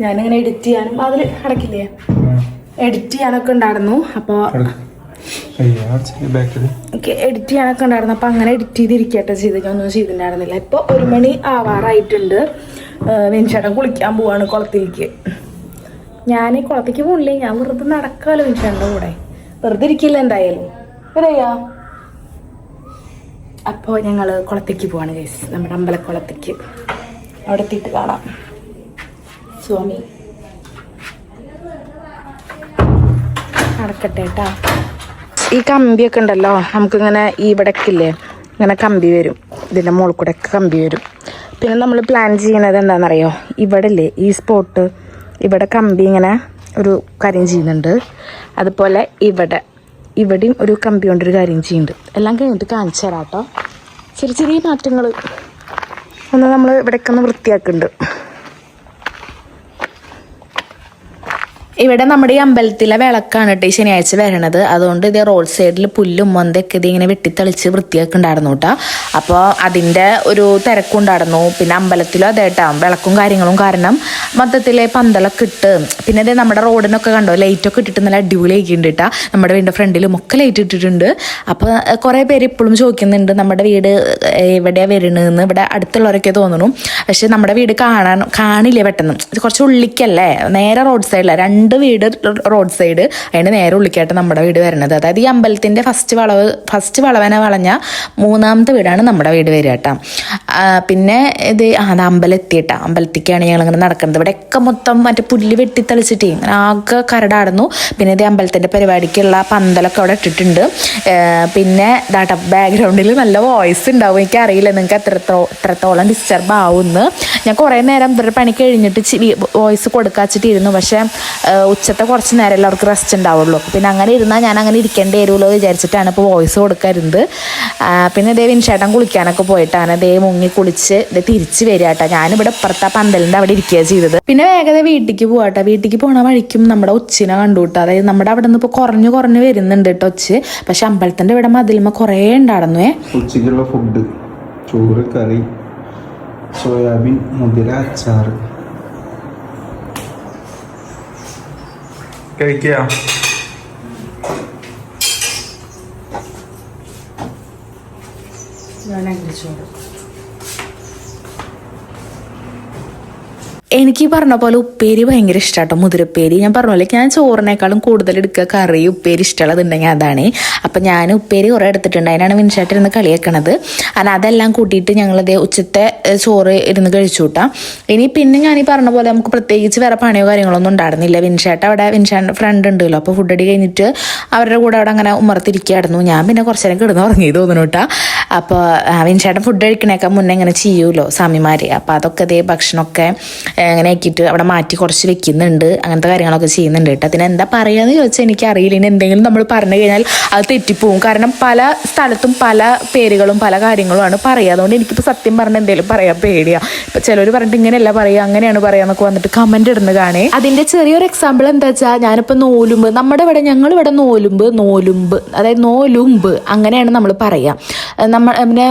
S1: ഞാനിങ്ങനെ എഡിറ്റ് ചെയ്യാനും അതിൽ അടക്കില്ലേ? എഡിറ്റ് ചെയ്യാനൊക്കെ ഉണ്ടായിരുന്നു. അപ്പോൾ എഡിറ്റ് ചെയ്യാനൊക്കെ ഉണ്ടായിരുന്നു. അപ്പോൾ അങ്ങനെ എഡിറ്റ് ചെയ്തിരിക്കട്ടെ ചെയ്ത് ഞാൻ ഒന്നും ചെയ്തിട്ടുണ്ടായിരുന്നില്ല. ഇപ്പോൾ ഒരു മണി ആവാറായിട്ടുണ്ട്. വെഞ്ചേട്ടൻ കുളിക്കാൻ പോവാണ് കുളത്തിലേക്ക്. ഞാൻ ഈ കുളത്തേക്ക് പോകണില്ലേ ഞാൻ വെറുതെ നടക്കാമല്ലോ വെഞ്ചേട്ടന്റെ കൂടെ. വെറുതെ ഇരിക്കില്ല എന്തായാലും. വരയ്യാ അപ്പോൾ ഞങ്ങൾ കുളത്തേക്ക് പോവാണ് ഗൈസ് നമ്മുടെ അമ്പലക്കുളത്തേക്ക്. അവിടെ എത്തിയിട്ട് കാണാം. സ്വാമി. നടക്കട്ടെ കേട്ടാ ഈ കമ്പിയൊക്കെ ഉണ്ടല്ലോ നമുക്കിങ്ങനെ ഈ ഇവിടക്കില്ലേ ഇങ്ങനെ കമ്പി വരും. ഇതിന്റെ മുകളിൽ കൂടെ കമ്പി വരും. പിന്നെ നമ്മൾ പ്ലാൻ ചെയ്യുന്നത് എന്താണെന്നറിയോ? ഇവിടെ ഇല്ലേ ഈ സ്പോട്ട് ഇവിടെ കമ്പി ഇങ്ങനെ ഒരു കാര്യം ചെയ്യുന്നുണ്ട്. അതുപോലെ ഇവിടെ ഇവിടെയും ഒരു കമ്പി കൊണ്ടൊരു കാര്യം ചെയ്യുന്നുണ്ട്. എല്ലാം കഴിഞ്ഞിട്ട് കാണിച്ചു തരാം കേട്ടോ ചെറിയ ചെറിയ മാറ്റങ്ങൾ ഒന്ന് നമ്മൾ ഇവിടെയൊക്കെ ഒന്ന് വൃത്തിയാക്കുന്നുണ്ട് ഇവിടെ നമ്മുടെ ഈ അമ്പലത്തിലെ വിളക്കാണ് കേട്ടോ ഈ ശനിയാഴ്ച വരണത്. അതുകൊണ്ട് ഇത് റോഡ് സൈഡിൽ പുല്ലും മൊന്തൊക്കെ ഇത് ഇങ്ങനെ വെട്ടിത്തെളിച്ച് വൃത്തിയൊക്കെ ഉണ്ടായിരുന്നു കേട്ടോ. അപ്പോൾ അതിന്റെ ഒരു തിരക്കുണ്ടായിരുന്നു പിന്നെ അമ്പലത്തിലും അതേ കേട്ടോ വിളക്കും കാര്യങ്ങളും കാരണം മൊത്തത്തിലെ പന്തലൊക്കെ ഇട്ട് പിന്നെ ഇത് നമ്മുടെ റോഡിനൊക്കെ കണ്ടോ ലൈറ്റൊക്കെ ഇട്ടിട്ട് നല്ല അടിപൊളിയാക്കിയിട്ടുണ്ട് കേട്ടോ. നമ്മുടെ വീടിന്റെ ഫ്രണ്ടിലും ഒക്കെ ലൈറ്റ് ഇട്ടിട്ടുണ്ട്. അപ്പോൾ കുറേ പേര് ഇപ്പോഴും ചോദിക്കുന്നുണ്ട് നമ്മുടെ വീട് എവിടെയാണ് വരുന്നതെന്ന് ഇവിടെ അടുത്തുള്ളവരൊക്കെ തോന്നുന്നു. പക്ഷെ നമ്മുടെ വീട് കാണാൻ കാണില്ല പെട്ടെന്ന്? കുറച്ച് ഉള്ളിക്കല്ലേ? നേരെ റോഡ് സൈഡിലാണ് രണ്ട് വീട് റോഡ് സൈഡ്. അതിന്റെ നേരെ ഉള്ളിക്കായിട്ട് നമ്മുടെ വീട് വരുന്നത്. അതായത് ഈ അമ്പലത്തിന്റെ ഫസ്റ്റ് വളവ് ഫസ്റ്റ് വളവനെ വളഞ്ഞ മൂന്നാമത്തെ വീടാണ് നമ്മുടെ വീട് വരിക കേട്ടോ പിന്നെ ഇത് ആ അമ്പലം എത്തിയിട്ടാ അമ്പലത്തിക്കാണ് ഞങ്ങൾ ഇങ്ങനെ നടക്കുന്നത്. ഇവിടെയൊക്കെ മൊത്തം മറ്റേ പുല്ല് വെട്ടിത്തളിച്ചിട്ടേ ഇങ്ങനെ ആകെ കരടാടുന്നു. പിന്നെ ഇത് അമ്പലത്തിന്റെ പരിപാടിക്കുള്ള പന്തലൊക്കെ അവിടെ ഇട്ടിട്ടുണ്ട്. പിന്നെ ദാട്ട ബാക്ക്ഗ്രൗണ്ടിൽ നല്ല വോയിസ് ഉണ്ടാവും. എനിക്കറിയില്ല നിങ്ങൾക്ക് എത്രത്തോ എത്രത്തോളം ഡിസ്റ്റർബ് ആവുമെന്ന് ഞാൻ കുറേ നേരം ഇവരുടെ പണി കഴിഞ്ഞിട്ട് വോയിസ് കൊടുക്കാച്ചിട്ടിരുന്നു. പക്ഷേ ഉച്ചത്തെ കുറച്ച് നേരം എല്ലാവർക്കും റെസ്റ്റ് ഉണ്ടാവുള്ളൂ. പിന്നെ അങ്ങനെ ഇരുന്നാൽ ഞാൻ അങ്ങനെ ഇരിക്കേണ്ടി വരുമല്ലോ വിചാരിച്ചിട്ടാണ് ഇപ്പോൾ വോയിസ് കൊടുക്കരുത് പിന്നെ ദേ വിൻഷേട്ടൻ കുളിക്കാനൊക്കെ പോയിട്ടാണ് ദേ മുങ്ങി കുളിച്ച് ദേ തിരിച്ച് വരിക കേട്ടോ. ഞാനിവിടെ ഇപ്പുറത്തെ പന്തലിന്റെ അവിടെ ഇരിക്കുക ചെയ്തത്. പിന്നെ വേഗത വീട്ടിലേക്ക് പോകട്ടെ വീട്ടിലേക്ക് പോണ വഴിക്കും നമ്മുടെ ഉച്ചിനെ കണ്ടു കേട്ടോ. അതായത് നമ്മുടെ അവിടെ നിന്ന് ഇപ്പോൾ കുറഞ്ഞു കുറഞ്ഞു വരുന്നുണ്ട് കേട്ടോ ഒച്ച് പക്ഷെ അമ്പലത്തിന്റെ ഇവിടെ മതിലുമ്പോൾ കുറേ ഉണ്ടായിരുന്നു
S3: ഉച്ചയ്ക്കുള്ള ഫുഡ് ചോറ് കറി സോയാബീൻ മുതിര അച്ചാറ്. കഴിക്കുക.
S1: എനിക്ക് പറഞ്ഞ പോലെ ഉപ്പേരി ഭയങ്കര ഇഷ്ടമാട്ടോ മുതിരപ്പേരി. ഞാൻ പറഞ്ഞ പോലെ ഞാൻ ചോറിനേക്കാളും കൂടുതൽ എടുക്കുക കറി ഉപ്പേരി ഇഷ്ടമുള്ളതുണ്ടെങ്കിൽ അതാണ്. അപ്പം ഞാൻ ഉപ്പേരി കുറേ എടുത്തിട്ടുണ്ട് അതിനാണ് മിനിഷായിട്ട് ഇരുന്ന് കളിയാക്കണത്. കാരണം അതെല്ലാം കൂട്ടിയിട്ട് ഞങ്ങളത് ഉച്ചത്തെ ചോറ് ഇരുന്ന് കഴിച്ചു കൂട്ടാം ഇനി പിന്നെ ഞാൻ ഈ പറഞ്ഞ പോലെ നമുക്ക് പ്രത്യേകിച്ച് വേറെ പണിയോ കാര്യങ്ങളൊന്നും ഉണ്ടായിരുന്നില്ല. വിൻഷാട്ട് അവിടെ വിൻഷാന്റെ ഫ്രണ്ട് ഉണ്ടല്ലോ. അപ്പോൾ ഫുഡ് അടി കഴിഞ്ഞിട്ട് അവരുടെ കൂടെ അവിടെ അങ്ങനെ ഉമർത്തിരിക്കുകയായിരുന്നു. ഞാൻ പിന്നെ കുറച്ച് നേരം കിടന്ന് ഉറങ്ങി തോന്നുന്നു കേട്ടോ അപ്പോൾ വിൻഷാട്ടൻ ഫുഡ് കഴിക്കണേക്കാൾ മുന്നേ ഇങ്ങനെ ചെയ്യുമല്ലോ സ്വാമിമാരെ. അപ്പോൾ അതൊക്കെ ദേ ഭക്ഷണമൊക്കെ അങ്ങനെ ആക്കിയിട്ട് അവിടെ മാറ്റി കുറച്ച് വെക്കുന്നുണ്ട് അങ്ങനത്തെ കാര്യങ്ങളൊക്കെ ചെയ്യുന്നുണ്ട് കേട്ടോ. അതിന് എന്താ പറയുകയെന്ന് ചോദിച്ചാൽ എനിക്കറിയില്ല. ഇനി എന്തെങ്കിലും നമ്മൾ പറഞ്ഞു കഴിഞ്ഞാൽ അത് തെറ്റിപ്പോവും. കാരണം പല സ്ഥലത്തും പല പേരുകളും പല കാര്യങ്ങളുമാണ് പറയുക. അതുകൊണ്ട് എനിക്കിപ്പോൾ സത്യം പറഞ്ഞ എന്തെങ്കിലും പറയാൻ പേടിയാണ് ഇപ്പം ചിലർ പറഞ്ഞിട്ട് ഇങ്ങനെയല്ല പറയുക അങ്ങനെയാണ് പറയുക എന്നൊക്കെ വന്നിട്ട് കമന്റ് ഇടുന്ന കാണേ. അതിന്റെ ചെറിയൊരു എക്സാമ്പിൾ എന്താ വെച്ചാൽ ഞാനിപ്പോൾ നോലുമ്പ് നമ്മുടെ ഇവിടെ ഞങ്ങളിവിടെ നോലുമ്പ് നോലുമ്പ് അതായത് നോലുമ്പ് അങ്ങനെയാണ് നമ്മൾ പറയുക നമ്മൾ പിന്നെ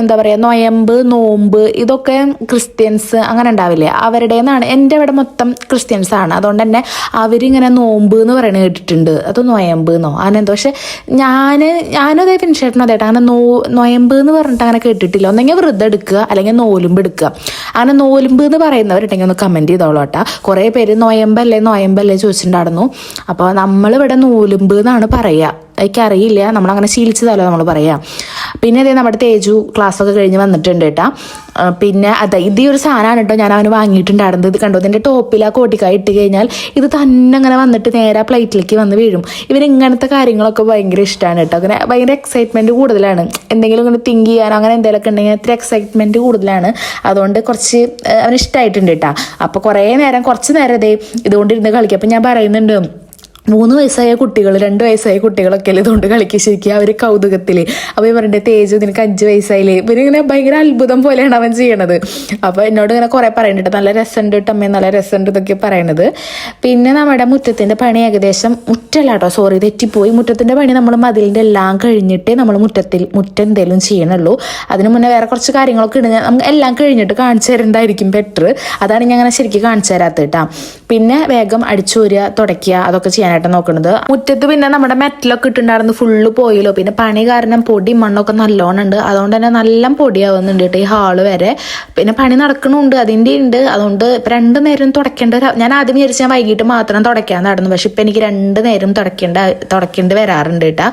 S1: എന്താ പറയുക നൊയമ്പ് നോമ്പ് ഇതൊക്കെ ക്രിസ്ത്യൻസ് അങ്ങനെ ഉണ്ടാവില്ലേ? അവരുടേന്നാണ്. എന്റെ ഇവിടെ മൊത്തം ക്രിസ്ത്യൻസ് ആണ് അതുകൊണ്ട് തന്നെ അവരിങ്ങനെ നോമ്പ് എന്ന് പറയുന്നത് കേട്ടിട്ടുണ്ട്. അത് നൊയമ്പ് എന്നോ അങ്ങനെ എന്തോ പക്ഷെ ഞാൻ ഞാനും അതേ ഫിനിഷേട്ടനും അതേട്ടാ. അങ്ങനെ നോ നൊയമ്പ് എന്ന് പറഞ്ഞിട്ട് അങ്ങനെ കേട്ടിട്ടില്ല. ഒന്നെങ്കിൽ വൃദ്ധ എടുക്കുക അല്ലെങ്കിൽ നോലുമ്പ് എടുക്കുക. അങ്ങനെ നോലുമ്പ് എന്ന് പറയുന്നവരുണ്ടെങ്കിൽ ഒന്ന് കമന്റ് ചെയ്തോളൂ കേട്ടോ. കുറേ പേര് നൊയമ്പല്ലേ നൊയമ്പല്ലേ ചോദിച്ചിട്ടുണ്ടായിരുന്നു. അപ്പോൾ നമ്മളിവിടെ നോലുമ്പ് എന്നാണ് പറയുക. എനിക്കറിയില്ല. നമ്മളങ്ങനെ ശീലിച്ചതല്ലോ നമ്മൾ പറയാം പിന്നെ അതേ നമ്മുടെ തേജു ക്ലാസ്സൊക്കെ കഴിഞ്ഞ് വന്നിട്ടുണ്ട് കേട്ടാ. പിന്നെ അതെ ഇത് ഈ ഒരു സാധനമാണ് കേട്ടോ ഞാൻ അവന് വാങ്ങിയിട്ടുണ്ടായിരുന്നത്. ഇത് കണ്ടോ? ഇതിന്റെ ടോപ്പിൽ ആ കോട്ടിക്കായി ഇട്ട് കഴിഞ്ഞാൽ ഇത് തന്നെ അങ്ങനെ വന്നിട്ട് നേരെ പ്ലേറ്റിലേക്ക് വന്ന് വീഴും. ഇവന് ഇങ്ങനത്തെ കാര്യങ്ങളൊക്കെ ഭയങ്കര ഇഷ്ടമാണ് കേട്ടോ. അങ്ങനെ ഭയങ്കര എക്സൈറ്റ്മെന്റ് കൂടുതലാണ്. എന്തെങ്കിലും ഇങ്ങനെ തിങ്ക് ചെയ്യാനോ അങ്ങനെ എന്തെങ്കിലുമൊക്കെ ഉണ്ടെങ്കിൽ അത്ര എക്സൈറ്റ്മെന്റ് കൂടുതലാണ്. അതുകൊണ്ട് കുറച്ച് അവന് ഇഷ്ടമായിട്ടുണ്ട് കേട്ടോ. അപ്പോൾ കുറേ നേരം കുറച്ച് നേരം ഇതേ ഇതുകൊണ്ടിരുന്ന് കളിക്കും. അപ്പം ഞാൻ പറയുന്നുണ്ട് മൂന്ന് വയസ്സായ കുട്ടികൾ രണ്ട് വയസ്സായ കുട്ടികളൊക്കെ ഇതുകൊണ്ട് കളിക്കുക ശരിക്കും. അവർ കൗതുകത്തിൽ ഈ പറഞ്ഞിട്ട് തേജ് നിനക്ക് അഞ്ച് വയസ്സായില്ലേ? ഇവരിങ്ങനെ ഭയങ്കര അത്ഭുതം പോലെയാണ് അവൻ ചെയ്യണത്. അപ്പോൾ എന്നോട് ഇങ്ങനെ കുറേ പറയുന്നുണ്ട് നല്ല രസമുണ്ട് ടമ്മേ നല്ല രസമുണ്ട് ഇതൊക്കെ പറയണത്. പിന്നെ നമ്മുടെ മുറ്റത്തിന്റെ പണി ഏകദേശം മുറ്റല്ല കേട്ടോ സോറി തെറ്റിപ്പോയി. മുറ്റത്തിന്റെ പണി നമ്മൾ മതിലിന്റെ എല്ലാം കഴിഞ്ഞിട്ട് നമ്മൾ മുറ്റത്തിൽ മുറ്റം എന്തെങ്കിലും ചെയ്യണുള്ളൂ. അതിന് മുന്നേ വേറെ കുറച്ച് കാര്യങ്ങളൊക്കെ ഇടുന്ന നമുക്ക് എല്ലാം കഴിഞ്ഞിട്ട് കാണിച്ചു തരേണ്ടായിരിക്കും ബെറ്റർ അതാണ് ഞാൻ അങ്ങനെ ശരിക്കും കാണിച്ചു തരാത്തത് കേട്ടോ പിന്നെ വേഗം അടിച്ചൂരുക തുടയ്ക്കുക അതൊക്കെ ചെയ്യാനായിട്ട് നോക്കുന്നത് മുറ്റത്ത് പിന്നെ നമ്മുടെ മെറ്റലൊക്കെ ഇട്ടുണ്ടായിരുന്നു ഫുള്ള് പോയല്ലോ. പിന്നെ പണി കാരണം പൊടി മണ്ണൊക്കെ നല്ലോണം ഉണ്ട്. അതുകൊണ്ട് തന്നെ നല്ല പൊടിയാവുന്നുണ്ട് കേട്ടോ ഈ ഹാൾ വരെ. പിന്നെ പണി നടക്കണുണ്ട് അതിന്റെ ഉണ്ട്. അതുകൊണ്ട് രണ്ട് നേരം തുടയ്ക്കേണ്ട ഞാൻ ആദ്യം വിചാരിച്ച ഞാൻ വൈകിട്ട് മാത്രം തുടയ്ക്കാൻ നടന്നു. പക്ഷെ ഇപ്പം എനിക്ക് രണ്ട് നേരം തുടയ്ക്കേണ്ട തുടയ്ക്കേണ്ടി വരാറുണ്ട് കേട്ടാ.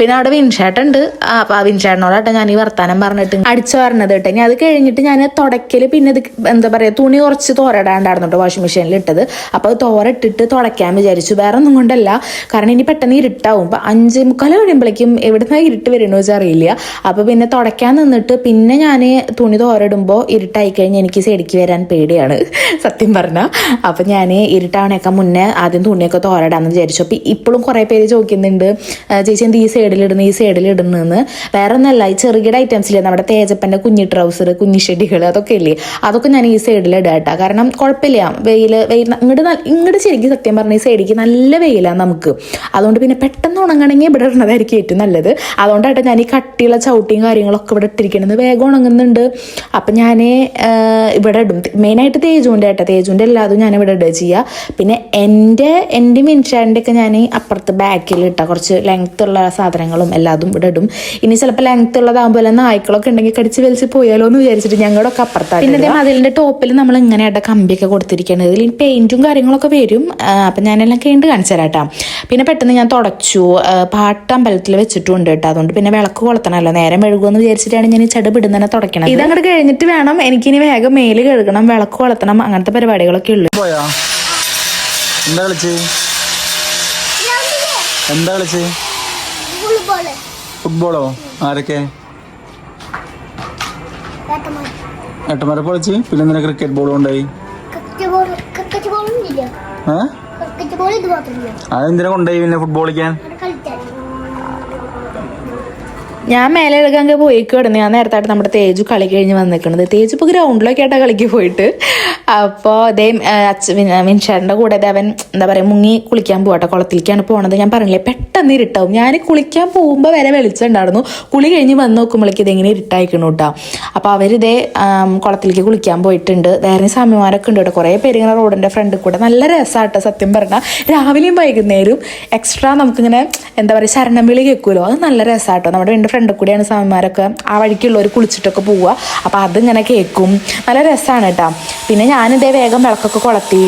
S1: പിന്നെ അവിടെ വിൻഷേട്ടുണ്ട് അപ്പം ആ വിൻഷേട്ടനോടാട്ടെ ഞാൻ ഈ വർത്താനം പറഞ്ഞിട്ട് അടിച്ചു പറഞ്ഞത് കേട്ടോ. ഇനി അത് കഴിഞ്ഞിട്ട് ഞാൻ തുടയ്ക്കൽ പിന്നെ ഇത് എന്താ പറയുക തുണി കുറച്ച് തോരടാണ്ടായിരുന്നു കേട്ടോ വാഷിംഗ് മെഷീനിൽ ഇട്ടത്. അപ്പോൾ തോരട്ടിട്ട് തുടയ്ക്കാൻ വിചാരിച്ചു. വേറെ ഒന്നും കൊണ്ടല്ല. കാരണം ഇനി പെട്ടെന്ന് ഇരുട്ടാവും. അപ്പം അഞ്ച് മുക്കാൽ കഴിയുമ്പോഴേക്കും എവിടുന്ന ഇരുട്ട് വരണോ അറിയില്ല. അപ്പോൾ പിന്നെ തുടയ്ക്കാൻ നിന്നിട്ട് പിന്നെ ഞാൻ തുണി തോരടുമ്പോൾ ഇരുട്ടായി കഴിഞ്ഞാൽ എനിക്ക് സൈഡിക്ക് വരാൻ പേടിയാണ്. സത്യം പറഞ്ഞാൽ അപ്പം ഞാൻ ഇരുട്ടാവണേക്കാൾ മുന്നേ ആദ്യം തുണിയൊക്കെ തോരടാന്ന് വിചാരിച്ചു. അപ്പോൾ ഇപ്പോഴും കുറേ പേര് ചോദിക്കുന്നുണ്ട് "ആ, ചേച്ചി എന്ത് ഈ സൈഡിലിടുന്നു ഈ സൈഡിൽ ഇടുന്നതെന്ന് വേറെ ഒന്നല്ല ഈ ചെറുകിട ഐറ്റംസില്ലേ നമ്മുടെ തേജപ്പന്റെ കുഞ്ഞി ട്രൗസർ കുഞ്ഞി ഷെഡികൾ അതൊക്കെ ഇല്ലേ? അതൊക്കെ ഞാൻ ഈ സൈഡിൽ ഇടാം കേട്ടോ. കാരണം കുഴപ്പമില്ല. വെയിൽ വെയിൽ അങ്ങോട്ട് ഇങ്ങോട്ട് ശരിക്കും സത്യം പറഞ്ഞ ഈ സൈഡിലേക്ക് നല്ല വെയിലാണ് നമുക്ക്. അതുകൊണ്ട് പിന്നെ പെട്ടെന്ന് ഉണങ്ങണമെങ്കിൽ ഇവിടെ ഇടുന്നതായിരിക്കും ഏറ്റവും നല്ലത്. അതുകൊണ്ടായിട്ട് ഞാൻ ഈ കട്ടിയുള്ള ചവിട്ടിയും കാര്യങ്ങളൊക്കെ ഇവിടെ ഇട്ടിരിക്കണത്. വേഗം ഉണങ്ങുന്നുണ്ട്. അപ്പം ഞാൻ ഇവിടെ ഇടും. മെയിനായിട്ട് തേജുവിന്റെ ഏട്ടാ തേജുവിന്റെ എല്ലാതും ഞാൻ ഇവിടെ ഇടുക ചെയ്യുക പിന്നെ എന്റെ എന്റെ മിൻഷാന്റെ ഒക്കെ ഞാൻ അപ്പുറത്ത് ബാക്കിൽ ഇട്ട. കുറച്ച് ലെങ്ത് ഉള്ള സാധനങ്ങളും എല്ലാതും ഇവിടെ ഇടും. ഇനി ചിലപ്പോൾ ലെങ്ത് ഉള്ളതാകുമ്പോൾ അല്ല നായ്ക്കളൊക്കെ ഉണ്ടെങ്കിൽ കടിച്ച് വലിച്ച് പോയാലോ എന്ന് വിചാരിച്ചിട്ട് ഞങ്ങളുടെ ഒക്കെ അപ്പുറത്താണ് പിന്നെ അതിന്റെ ടോപ്പിൽ നമ്മൾ ഇങ്ങനെയായിട്ട് കമ്പിയൊക്കെ കൊടുത്തിരിക്കുന്നത് ഇതിൽ പെയിന്റും കാര്യങ്ങളൊക്കെ വരും. അപ്പം ഞാനെല്ലാം കേണ്ട് കാണിച്ചു തരാം കേട്ടോ പിന്നെ പെട്ടെന്ന് ഞാൻ തുടച്ചു. പാട്ട് അമ്പലത്തിൽ വെച്ചിട്ടുണ്ട് കേട്ടോ. അതുകൊണ്ട് പിന്നെ വിളക്ക് കൊളുത്തണമല്ലോ. നേരം മെഴുകുമെന്ന് വിചാരിച്ചിട്ടാണ് ഞാൻ ഈ ചെട് പിടുന്നതിനെ തുടയ്ക്കണം ഇതങ്ങോട്ട് കഴിഞ്ഞിട്ട് വേണം എനിക്കിനി വേഗം മേൽ കഴുകണം വിളക്ക് കൊളുത്തണം അങ്ങനത്തെ പരിപാടികളൊക്കെ ഉള്ളു.
S3: പോയാ? എന്താ കളിച്ച്? എന്താ കളിച്ച്?
S4: ഫുട്ബോളോ?
S3: ആരൊക്കെ? ഏട്ടന്മാരെ. കളിച്ച്? പിന്നെ ക്രിക്കറ്റ് ബോൾ കൊണ്ടായി
S4: ക്രിക്കറ്റ് ബോൾ ബോളും ഇല്ല
S3: അതെന്തിനാ കൊണ്ടുപോയി പിന്നെ ഫുട്ബോൾ കളിക്കാൻ?
S1: ഞാൻ മേലെ എഴുകാൻ പോയി കിടന്ന് ഞാൻ നേരത്തായിട്ട് നമ്മുടെ തേജു കളി കഴിഞ്ഞ് വന്നിരിക്കണത് തേജു ഇപ്പോൾ ഗ്രൗണ്ടിലൊക്കെ ആയിട്ടാണ് കളിക്ക് പോയിട്ട്. അപ്പോൾ അതേ അച്ഛൻ മിൻഷാറിന്റെ കൂടെ അവൻ എന്താ പറയുക മുങ്ങി കുളിക്കാൻ പോകട്ടെ കുളത്തിലേക്കാണ് പോണത്. ഞാൻ പറഞ്ഞില്ലേ പെട്ടെന്ന് ഇരുട്ടാവും. ഞാൻ കുളിക്കാൻ പോകുമ്പോൾ വരെ വെളിച്ചം ഉണ്ടായിരുന്നു. കുളി കഴിഞ്ഞ് വന്ന് നോക്കുമ്പോഴേക്ക് ഇതെങ്ങനെ ഇരുട്ടായിക്കണു കേട്ടോ അപ്പോൾ അവരിതേ കുളത്തിലേക്ക് കുളിക്കാൻ പോയിട്ടുണ്ട്. വേറെ സ്വാമിമാരൊക്കെ ഉണ്ട് കേട്ടോ. കുറേ പേര് ഇങ്ങനെ റോഡിന്റെ ഫ്രണ്ടിൽ കൂടെ. നല്ല രസമാട്ടോ സത്യം പറഞ്ഞാൽ രാവിലെയും വൈകുന്നേരവും എക്സ്ട്രാ നമുക്കിങ്ങനെ എന്താ പറയുക ശരണം വിളി കേൾക്കുമല്ലോ അത് നല്ല രസമാട്ടോ നമ്മുടെ വീടിന്റെ ഫ്രണ്ടിൽ കൂടെയാണ് സ്വാമിമാരൊക്കെ ആ വഴിക്കുള്ളവർ കുളിച്ചിട്ടൊക്കെ പോവുക. അപ്പോൾ അതിങ്ങനെ കേൾക്കും നല്ല രസമാണ് കേട്ടോ പിന്നെ ഞാനിതേ വേഗം വിളക്കൊക്കെ കൊളത്തി.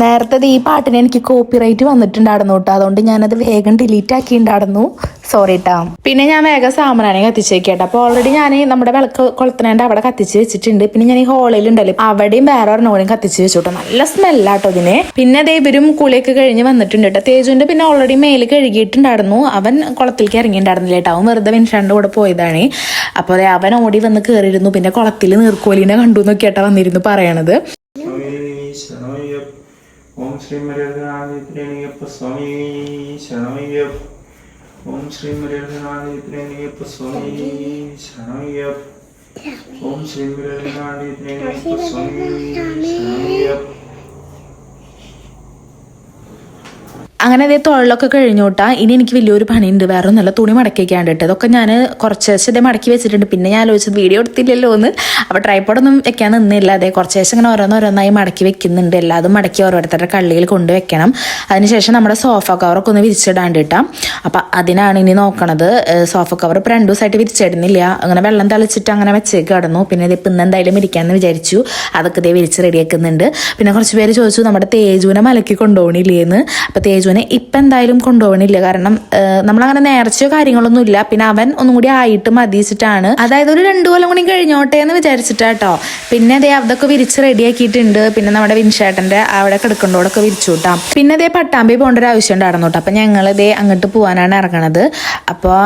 S1: നേരത്തെ ഈ പാട്ടിന് എനിക്ക് കോപ്പിറൈറ്റ് വന്നിട്ടുണ്ടായിരുന്നു കേട്ടോ. അതുകൊണ്ട് ഞാനത് വേഗം ഡിലീറ്റ് ആക്കിയിട്ടുണ്ടായിരുന്നു. സോറി കേട്ടോ പിന്നെ ഞാൻ വേഗം സാമ്പ്രാണി കത്തിച്ച് അപ്പൊ അപ്പോൾ ഓൾറെഡി ഞാൻ നമ്മുടെ വിളക്ക് കൊളുത്തണേന്റെ അവിടെ കത്തിച്ച് വെച്ചിട്ടുണ്ട്. പിന്നെ ഞാൻ ഈ ഹോളിൽ ഉണ്ടല്ലോ അവിടെയും വേറെ ഒരെണ്ണോടെയും കത്തിച്ച് വെച്ചു കേട്ടോ നല്ല സ്മെല്ലാട്ടോ ഇതിന്. പിന്നെ അതേ ഇവരും കുളിയൊക്കെ കഴിഞ്ഞ് വന്നിട്ടുണ്ട് കേട്ടോ. തേജുവിന്റെ പിന്നെ ഓൾറെഡി മേൽ കഴുകിയിട്ടുണ്ടായിരുന്നു. അവൻ കുളത്തിലേക്ക് ഇറങ്ങിയിട്ടുണ്ടായിരുന്നില്ല കേട്ടോ. അവൻ വെറുതെ വിൻഷാന്റെ കൂടെ പോയതാണ്. അപ്പോൾ അതെ അവൻ ഓടി വന്ന് കയറിയിരുന്നു പിന്നെ കുളത്തിൽ നീർക്കോലിനെ കണ്ടു എന്നൊക്കെയാട്ടോ വന്നിരുന്നു പറയണത്.
S3: ഓം ശ്രീ മര്യാദ സ്വാമി ശരണമയ്യ ഓം ശ്രീ മര്യാദ സ്വാമി ശരണമയ്യ ഓം ശ്രീ മര്യാദ സ്വാമി ശരണമയ്യ
S1: അങ്ങനെ അതേ തൊഴിലൊക്കെ കഴിഞ്ഞോട്ടാ ഇനി എനിക്ക് വലിയൊരു പണിയുണ്ട്. വേറെ ഒന്നല്ല തുണി മടക്കി കേട്ടോ. അതൊക്കെ ഞാൻ കുറച്ച് ദിവസം മടക്കി വെച്ചിട്ടുണ്ട്. പിന്നെ ഞാൻ ആലോചിച്ചത് വീഡിയോ എടുത്തില്ലല്ലോ എന്ന്. അപ്പോൾ ട്രൈപ്പോഡൊന്നും വെക്കാൻ നിന്നില്ല. അതെ കുറച്ച് ദിവസം ഇങ്ങനെ ഓരോന്നോരോന്നായി മടക്കി വെക്കുന്നുണ്ട്. എല്ലാതും മടക്കി ഓരോരുത്തരുടെ കള്ളിയിൽ കൊണ്ട് വെക്കണം. അതിനുശേഷം നമ്മുടെ സോഫ കവറൊക്കെ ഒന്ന് വിരിച്ചിടാണ്ട് കിട്ടാം അപ്പം അതിനാണ് ഇനി നോക്കണത്. സോഫ കവർ ഇപ്പോൾ രണ്ട് ദിവസമായിട്ട് വിരിച്ചിടുന്നില്ല. അങ്ങനെ വെള്ളം തളിച്ചിട്ട് അങ്ങനെ വെച്ചേക്ക് കിടന്നു. പിന്നെ ഇത് ഇന്ന് എന്തായാലും ഇരിക്കാമെന്ന് വിചാരിച്ചു. അതൊക്കെ ഇതേ വിരിച്ച് റെഡിയാക്കുന്നുണ്ട് പിന്നെ കുറച്ച് പേര് ചോദിച്ചു നമ്മുടെ തേജുവിനെ മലക്കി കൊണ്ടുപോകണില്ലേന്ന് അപ്പോൾ തേജുവിനെ ഇപ്പം എന്തായാലും കൊണ്ടുപോകണില്ല. കാരണം നമ്മളങ്ങനെ നേർച്ചയോ കാര്യങ്ങളൊന്നും ഇല്ല. പിന്നെ അവൻ ഒന്നും കൂടി ആയിട്ട് മതിച്ചിട്ടാണ്. അതായത് ഒരു രണ്ടു കൊല്ലം കൂടി കഴിഞ്ഞോട്ടെ എന്ന് വിചാരിച്ചിട്ടാട്ടോ. പിന്നെ അതേ അതൊക്കെ വിരിച്ച് റെഡിയാക്കിയിട്ടുണ്ട്. പിന്നെ നമ്മുടെ വിൻഷേട്ടന്റെ അവിടെ കിടക്കണ്ടോടൊക്കെ വിരിച്ചു കൂട്ടാം പിന്നെ അതേ പട്ടാമ്പി പോകേണ്ട ഒരു ആവശ്യം ഉണ്ടായിരുന്നു കേട്ടോ അപ്പം ഞങ്ങൾ ഇതേ അങ്ങോട്ട് പോകാനാണ് ഇറങ്ങണത്. അപ്പോൾ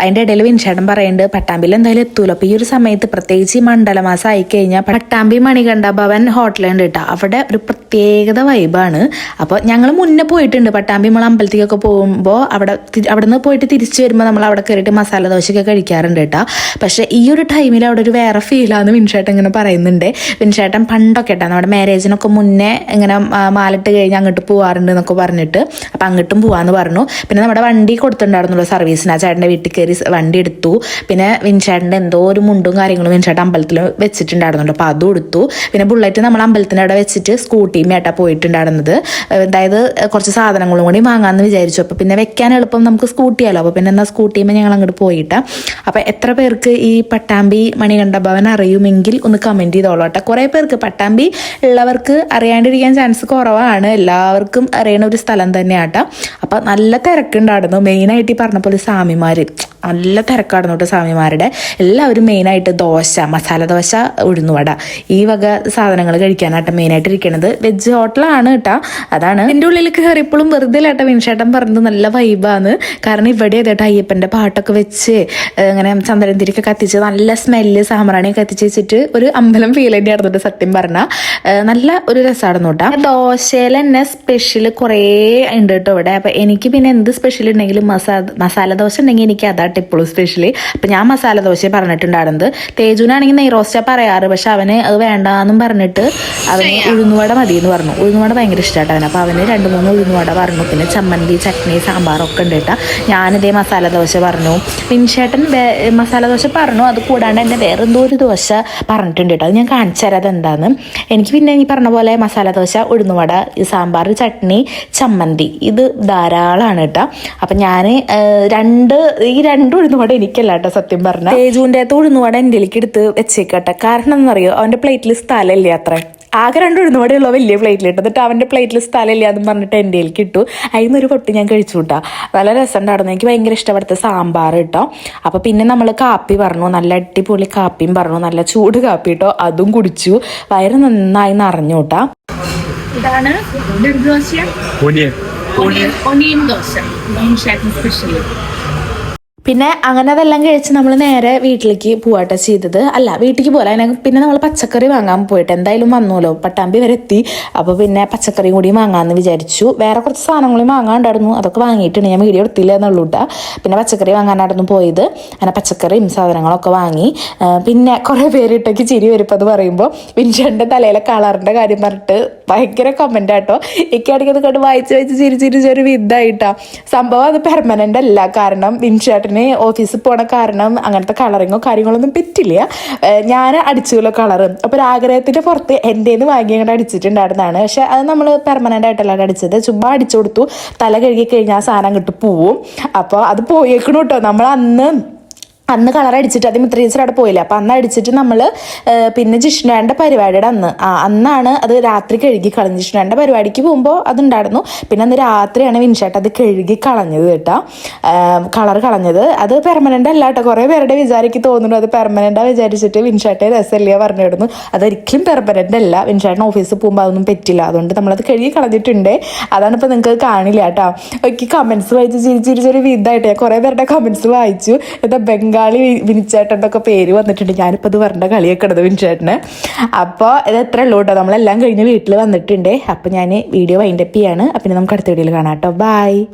S1: അതിന്റെ ഇടയിൽ വിൻഷേട്ടൻ പറയുന്നുണ്ട് പട്ടാമ്പിൽ എന്തായാലും എത്തൂലോ. അപ്പോൾ ഈ ഒരു സമയത്ത് പ്രത്യേകിച്ച് ഈ മണ്ഡലമാസം ആയി കഴിഞ്ഞാൽ പട്ടാമ്പി മണികണ്ഠ ഭവൻ ഹോട്ടലുണ്ട് കേട്ടോ അവിടെ ഒരു പ്രത്യേകത വൈബാണ് അപ്പോൾ ഞങ്ങൾ മുന്നേ പോയിട്ടുണ്ട്. പട്ടാമ്പി നമ്മൾ അമ്പലത്തേക്കൊക്കെ പോകുമ്പോൾ അവിടെ അവിടെ നിന്ന് പോയിട്ട് തിരിച്ചു വരുമ്പോൾ നമ്മൾ അവിടെ കയറിയിട്ട് മസാല ദോശയൊക്കെ കഴിക്കാറുണ്ട് കേട്ടോ. പക്ഷേ ഈ ഒരു ടൈമിൽ അവിടെ ഒരു വേറെ ഫീലാന്ന് വിൻഷേട്ടൻ ഇങ്ങനെ പറയുന്നുണ്ട്. വിൻഷേട്ടൻ പണ്ടൊക്കെ കേട്ടോ നമ്മുടെ മാരേജിനൊക്കെ മുന്നേ ഇങ്ങനെ മാലിട്ട് കഴിഞ്ഞ് അങ്ങോട്ട് പോവാറുണ്ട് എന്നൊക്കെ പറഞ്ഞിട്ട്. അപ്പം അങ്ങോട്ടും പോവാന്ന് പറഞ്ഞു. പിന്നെ നമ്മുടെ വണ്ടി കൊടുത്തിട്ടുണ്ടായിരുന്നല്ലോ സർവീസിന് ആ ചേട്ടന്റെ വീട്ടിൽ കയറി വണ്ടി എടുത്തു. പിന്നെ വിൻഷേട്ടന്റെ എന്തോ ഒരു മുണ്ടും കാര്യങ്ങളും വിൻഷേട്ടൻ അമ്പലത്തിൽ വെച്ചിട്ടുണ്ടായിരുന്നുണ്ട് അപ്പോൾ അതും എടുത്തു. പിന്നെ ബുള്ളറ്റ് നമ്മൾ അമ്പലത്തിന്റെ അവിടെ വെച്ചിട്ട് സ്കൂട്ടിയും ഏട്ടാ പോയിട്ടുണ്ടായിരുന്നത്. അതായത് കുറച്ച് സാധനങ്ങളും കൂടി വാങ്ങാമെന്ന് വിചാരിച്ചു. അപ്പോൾ പിന്നെ വെക്കാൻ എളുപ്പം നമുക്ക് സ്കൂട്ടിയാലോ അപ്പോൾ പിന്നെ എന്നാൽ സ്കൂട്ടിയുമ്പോൾ ഞങ്ങൾ അങ്ങോട്ട് പോയിട്ട്. അപ്പോൾ എത്ര പേർക്ക് ഈ പട്ടാമ്പി മണികണ്ഠ ഭവൻ അറിയുമെങ്കിൽ ഒന്ന് കമന്റ് ചെയ്തോളൂ കേട്ടോ. കുറേ പേർക്ക് പട്ടാമ്പി ഉള്ളവർക്ക് അറിയാണ്ടിരിക്കാൻ ചാൻസ് കുറവാണ്. എല്ലാവർക്കും അറിയണ ഒരു സ്ഥലം തന്നെയാട്ടോ. അപ്പോൾ നല്ല തിരക്കുണ്ടായിരുന്നു. മെയിനായിട്ട് ഈ പറഞ്ഞ പോലെ സ്വാമിമാർ നല്ല തിരക്കായിരുന്നു കേട്ടോ സ്വാമിമാരുടെ. എല്ലാവരും മെയിനായിട്ട് ദോശ മസാല ദോശ ഉഴുന്നുവട ഈ വക സാധനങ്ങൾ കഴിക്കാനായിട്ട് മെയിനായിട്ട് ഇരിക്കണത്. വെജ് ഹോട്ടലാണ് കേട്ടോ അതാണ്. എന്റെ ഉള്ളിൽ കയറിയപ്പോഴും വെറുതെ ഇല്ലാട്ട വിൻഷേട്ടൻ പറഞ്ഞത്. നല്ല വൈബാണ് കാരണം ഇവിടെ ഏതേട്ടാ അയ്യപ്പന്റെ പാട്ടൊക്കെ വെച്ച് അങ്ങനെ ചന്ദനം തിരിക്കെ കത്തിച്ച് നല്ല സ്മെല്ല് സാമ്പ്രാണി കത്തിച്ച് വെച്ചിട്ട് ഒരു അമ്പലം ഫീൽ തന്നെയായിരുന്നു കേട്ടോ സത്യം പറഞ്ഞാൽ നല്ല ഒരു രസമായിരുന്നു കേട്ടോ ദോശയിൽ തന്നെ സ്പെഷ്യൽ കുറേ ഉണ്ട് കേട്ടോ ഇവിടെ. അപ്പം എനിക്ക് പിന്നെ എന്ത് സ്പെഷ്യൽ ഉണ്ടെങ്കിലും മസാല മസാല ദോശ ഉണ്ടെങ്കിൽ എനിക്ക് അതാ കേട്ടോ ഇപ്പോഴും സ്പെഷ്യലി അപ്പം ഞാൻ മസാല ദോശ പറഞ്ഞിട്ടുണ്ടായിരുന്നത്. തേജുനാണെങ്കിൽ നെയ് റോസ്റ്റാ പറയാറ്. പക്ഷെ അവന് അത് വേണ്ടാന്നും പറഞ്ഞിട്ട് അവന് ഉഴുന്നുവട മതി എന്ന് പറഞ്ഞു. ഉഴുന്നുവട ഭയങ്കര ഇഷ്ടമായിട്ട് അവന്. അപ്പോൾ അവന് രണ്ട് മൂന്ന് ഉഴുന്നുവട പറഞ്ഞു. പിന്നെ ചമ്മന്തി ചട്നി സാമ്പാറൊക്കെ ഉണ്ട് കേട്ടോ. ഞാനിതേ മസാല ദോശ പറഞ്ഞു. പിൻചേട്ടൻ മസാല ദോശ പറഞ്ഞു. അത് കൂടാണ്ട് എന്നെ വേറെ എന്തോ ഒരു ദോശ പറഞ്ഞിട്ടുണ്ട് കേട്ടോ. അത് ഞാൻ കാണിച്ചു തരാം അതെന്താന്ന്. എനിക്ക് പിന്നെ ഈ പറഞ്ഞ പോലെ മസാല ദോശ ഉഴുന്നുവട സാമ്പാർ ചട്നി ചമ്മന്തി. ഇത് ധാരാളമാണ് കേട്ടോ. അപ്പം ഞാൻ രണ്ട് ഈ രണ്ട് ഉഴുന്നുവട എനിക്കല്ല കേട്ടോ സത്യം പറഞ്ഞ. തേജുവിന്റെ അകത്ത് ഉഴുന്നുവട എന്റെ എടുത്ത് വെച്ചേക്കട്ടെ കാരണം എന്നറിയോ അവന്റെ പ്ലേറ്റിൽ സ്ഥലമില്ല അത്ര. ആകെ രണ്ട് ഉഴുന്നുവടയുള്ള വലിയ പ്ലേറ്റിൽ ഇട്ടു എന്നിട്ട് അവന്റെ പ്ലേറ്റിൽ സ്ഥലമില്ല എന്ന് പറഞ്ഞിട്ട് എന്റെ കയ്യിലേക്ക് ഇട്ടു. അതിൽ ഒരു പൊട്ടി ഞാൻ കഴിച്ചു കൂട്ടാ. നല്ല രസമുണ്ടായിരുന്നു. എനിക്ക് ഭയങ്കര ഇഷ്ടപ്പെടുത്ത സാമ്പാർ കേട്ടോ. അപ്പോൾ പിന്നെ നമ്മൾ കാപ്പി പറഞ്ഞു. നല്ല അടിപൊളി കാപ്പിയും പറഞ്ഞു. നല്ല ചൂട് കാപ്പി കേട്ടോ. അതും കുടിച്ചു. വയറ് നന്നായി നിറഞ്ഞു കേട്ടാ.
S5: ഇതാണ് ദോശ. ഒനിയൻ ദോശ സ്പെഷ്യൽ
S1: പിന്നെ അങ്ങനെ അതെല്ലാം കഴിച്ച് നമ്മൾ നേരെ വീട്ടിലേക്ക് പോവാട്ടെ ചെയ്തത്. അല്ല വീട്ടിലേക്ക് അതിനെ പിന്നെ നമ്മൾ പച്ചക്കറി വാങ്ങാൻ പോയിട്ട് എന്തായാലും വന്നല്ലോ പട്ടാമ്പി വരെ എത്തി. അപ്പോൾ പിന്നെ പച്ചക്കറിയും കൂടി വാങ്ങാമെന്ന് വിചാരിച്ചു. വേറെ കുറച്ച് സാധനങ്ങളും വാങ്ങാണ്ടായിരുന്നു. അതൊക്കെ വാങ്ങിയിട്ടുണ്ട്. ഞാൻ വീഡിയോ എടുത്തില്ല എന്നുള്ളൂ പിന്നെ പച്ചക്കറി വാങ്ങാനായിരുന്നു പോയത്. അങ്ങനെ പച്ചക്കറിയും സാധനങ്ങളൊക്കെ വാങ്ങി. പിന്നെ കുറേ പേരിട്ടേക്ക് ചിരി വരുമ്പോൾ അത് പറയുമ്പോൾ വിൻഷന്റെ തലയിലെ കളറിന്റെ കാര്യം പറഞ്ഞിട്ട് ഭയങ്കര കമന്റ് ആട്ടോ. ഇക്കാണെങ്കിൽ അത് കണ്ട് വായിച്ച് വായിച്ച് ചിരി ചിരിച്ചൊരു വിധായിട്ടാ. സംഭവം അത് പെർമനന്റ് അല്ല. കാരണം വിൻഷേട്ടന് ഓഫീസിൽ പോണ കാരണം അങ്ങനത്തെ കളറിങ്ങോ കാര്യങ്ങളൊന്നും പറ്റില്ല. ഞാൻ അടിച്ചുല്ലോ കളറ് അപ്പോൾ ഒരു ആഗ്രഹത്തിന്റെ പുറത്ത് എന്റെ നിന്ന് വാങ്ങി അങ്ങോട്ട് അടിച്ചിട്ടുണ്ടായിരുന്നതാണ് പക്ഷെ അത് നമ്മൾ പെർമനന്റ് ആയിട്ടല്ലാണ്ട് അടിച്ചത്. ചുമ്മാ അടിച്ചു കൊടുത്തു. തല കഴുകി കഴിഞ്ഞാൽ ആ സാധനം അങ്ങോട്ട് പോവും. അപ്പോൾ അത് പോയേക്കണു കേട്ടോ നമ്മൾ അന്ന് അന്ന് കളർ അടിച്ചിട്ട് അത് മിത്ര അവിടെ പോയില്ല? അപ്പം അന്ന് അടിച്ചിട്ട് നമ്മൾ പിന്നെ ജിഷ്ണുവേണ്ട പരിപാടിയുടെ അന്ന്. ആ അന്നാണ് അത് രാത്രി കഴുകി കളഞ്ഞു. ജിഷ്ണുവേണ്ട പരിപാടിക്ക് പോകുമ്പോൾ അതുണ്ടായിരുന്നു. പിന്നെ അന്ന് രാത്രിയാണ് വിൻഷേട്ട് അത് കഴുകി കളഞ്ഞത് കേട്ടോ. കളർ കളഞ്ഞത്. അത് പെർമനന്റ് അല്ല കേട്ടോ. കുറേ പേരുടെ വിചാരിക്ക് തോന്നുന്നു അത് പെർമനന്റാ വിചാരിച്ചിട്ട് വിൻഷേട്ടെ രസമില്ല പറഞ്ഞിടുന്നു. അതൊരിക്കലും പെർമനന്റ് അല്ല. വിൻഷേട്ടൻ ഓഫീസിൽ പോകുമ്പോൾ അതൊന്നും പറ്റില്ല. അതുകൊണ്ട് നമ്മളത് കഴുകി കളഞ്ഞിട്ടുണ്ട്. അതാണ് ഇപ്പോൾ നിങ്ങൾക്ക് കാണില്ല കേട്ടോ. ഒക്കെ കമൻസ് വായിച്ച് ചിരി വിധമായിട്ട് വിധായിട്ട് ഞാൻ കുറേ പേരുടെ കമൻസ് വായിച്ചു. എന്താ ബംഗാളി വി- വിനിച്ചേട്ടന്റെ ഒക്കെ പേര് വന്നിട്ടുണ്ട്. ഞാനിപ്പോൾ ഇത് പറഞ്ഞ കളിയൊക്കെ ഇടത് വിനിച്ചേട്ടന്. അപ്പോൾ ഇത് എത്ര ഉള്ളൂ കേട്ടോ. നമ്മളെല്ലാം കഴിഞ്ഞ് വീട്ടിൽ വന്നിട്ടുണ്ട്. അപ്പോൾ ഞാൻ വീഡിയോ വൈൻഡപ്പ് ചെയ്യാണ്. അപ്പം നമുക്ക് അടുത്ത വീഡിയോയിൽ കാണാം കേട്ടോ. ബൈ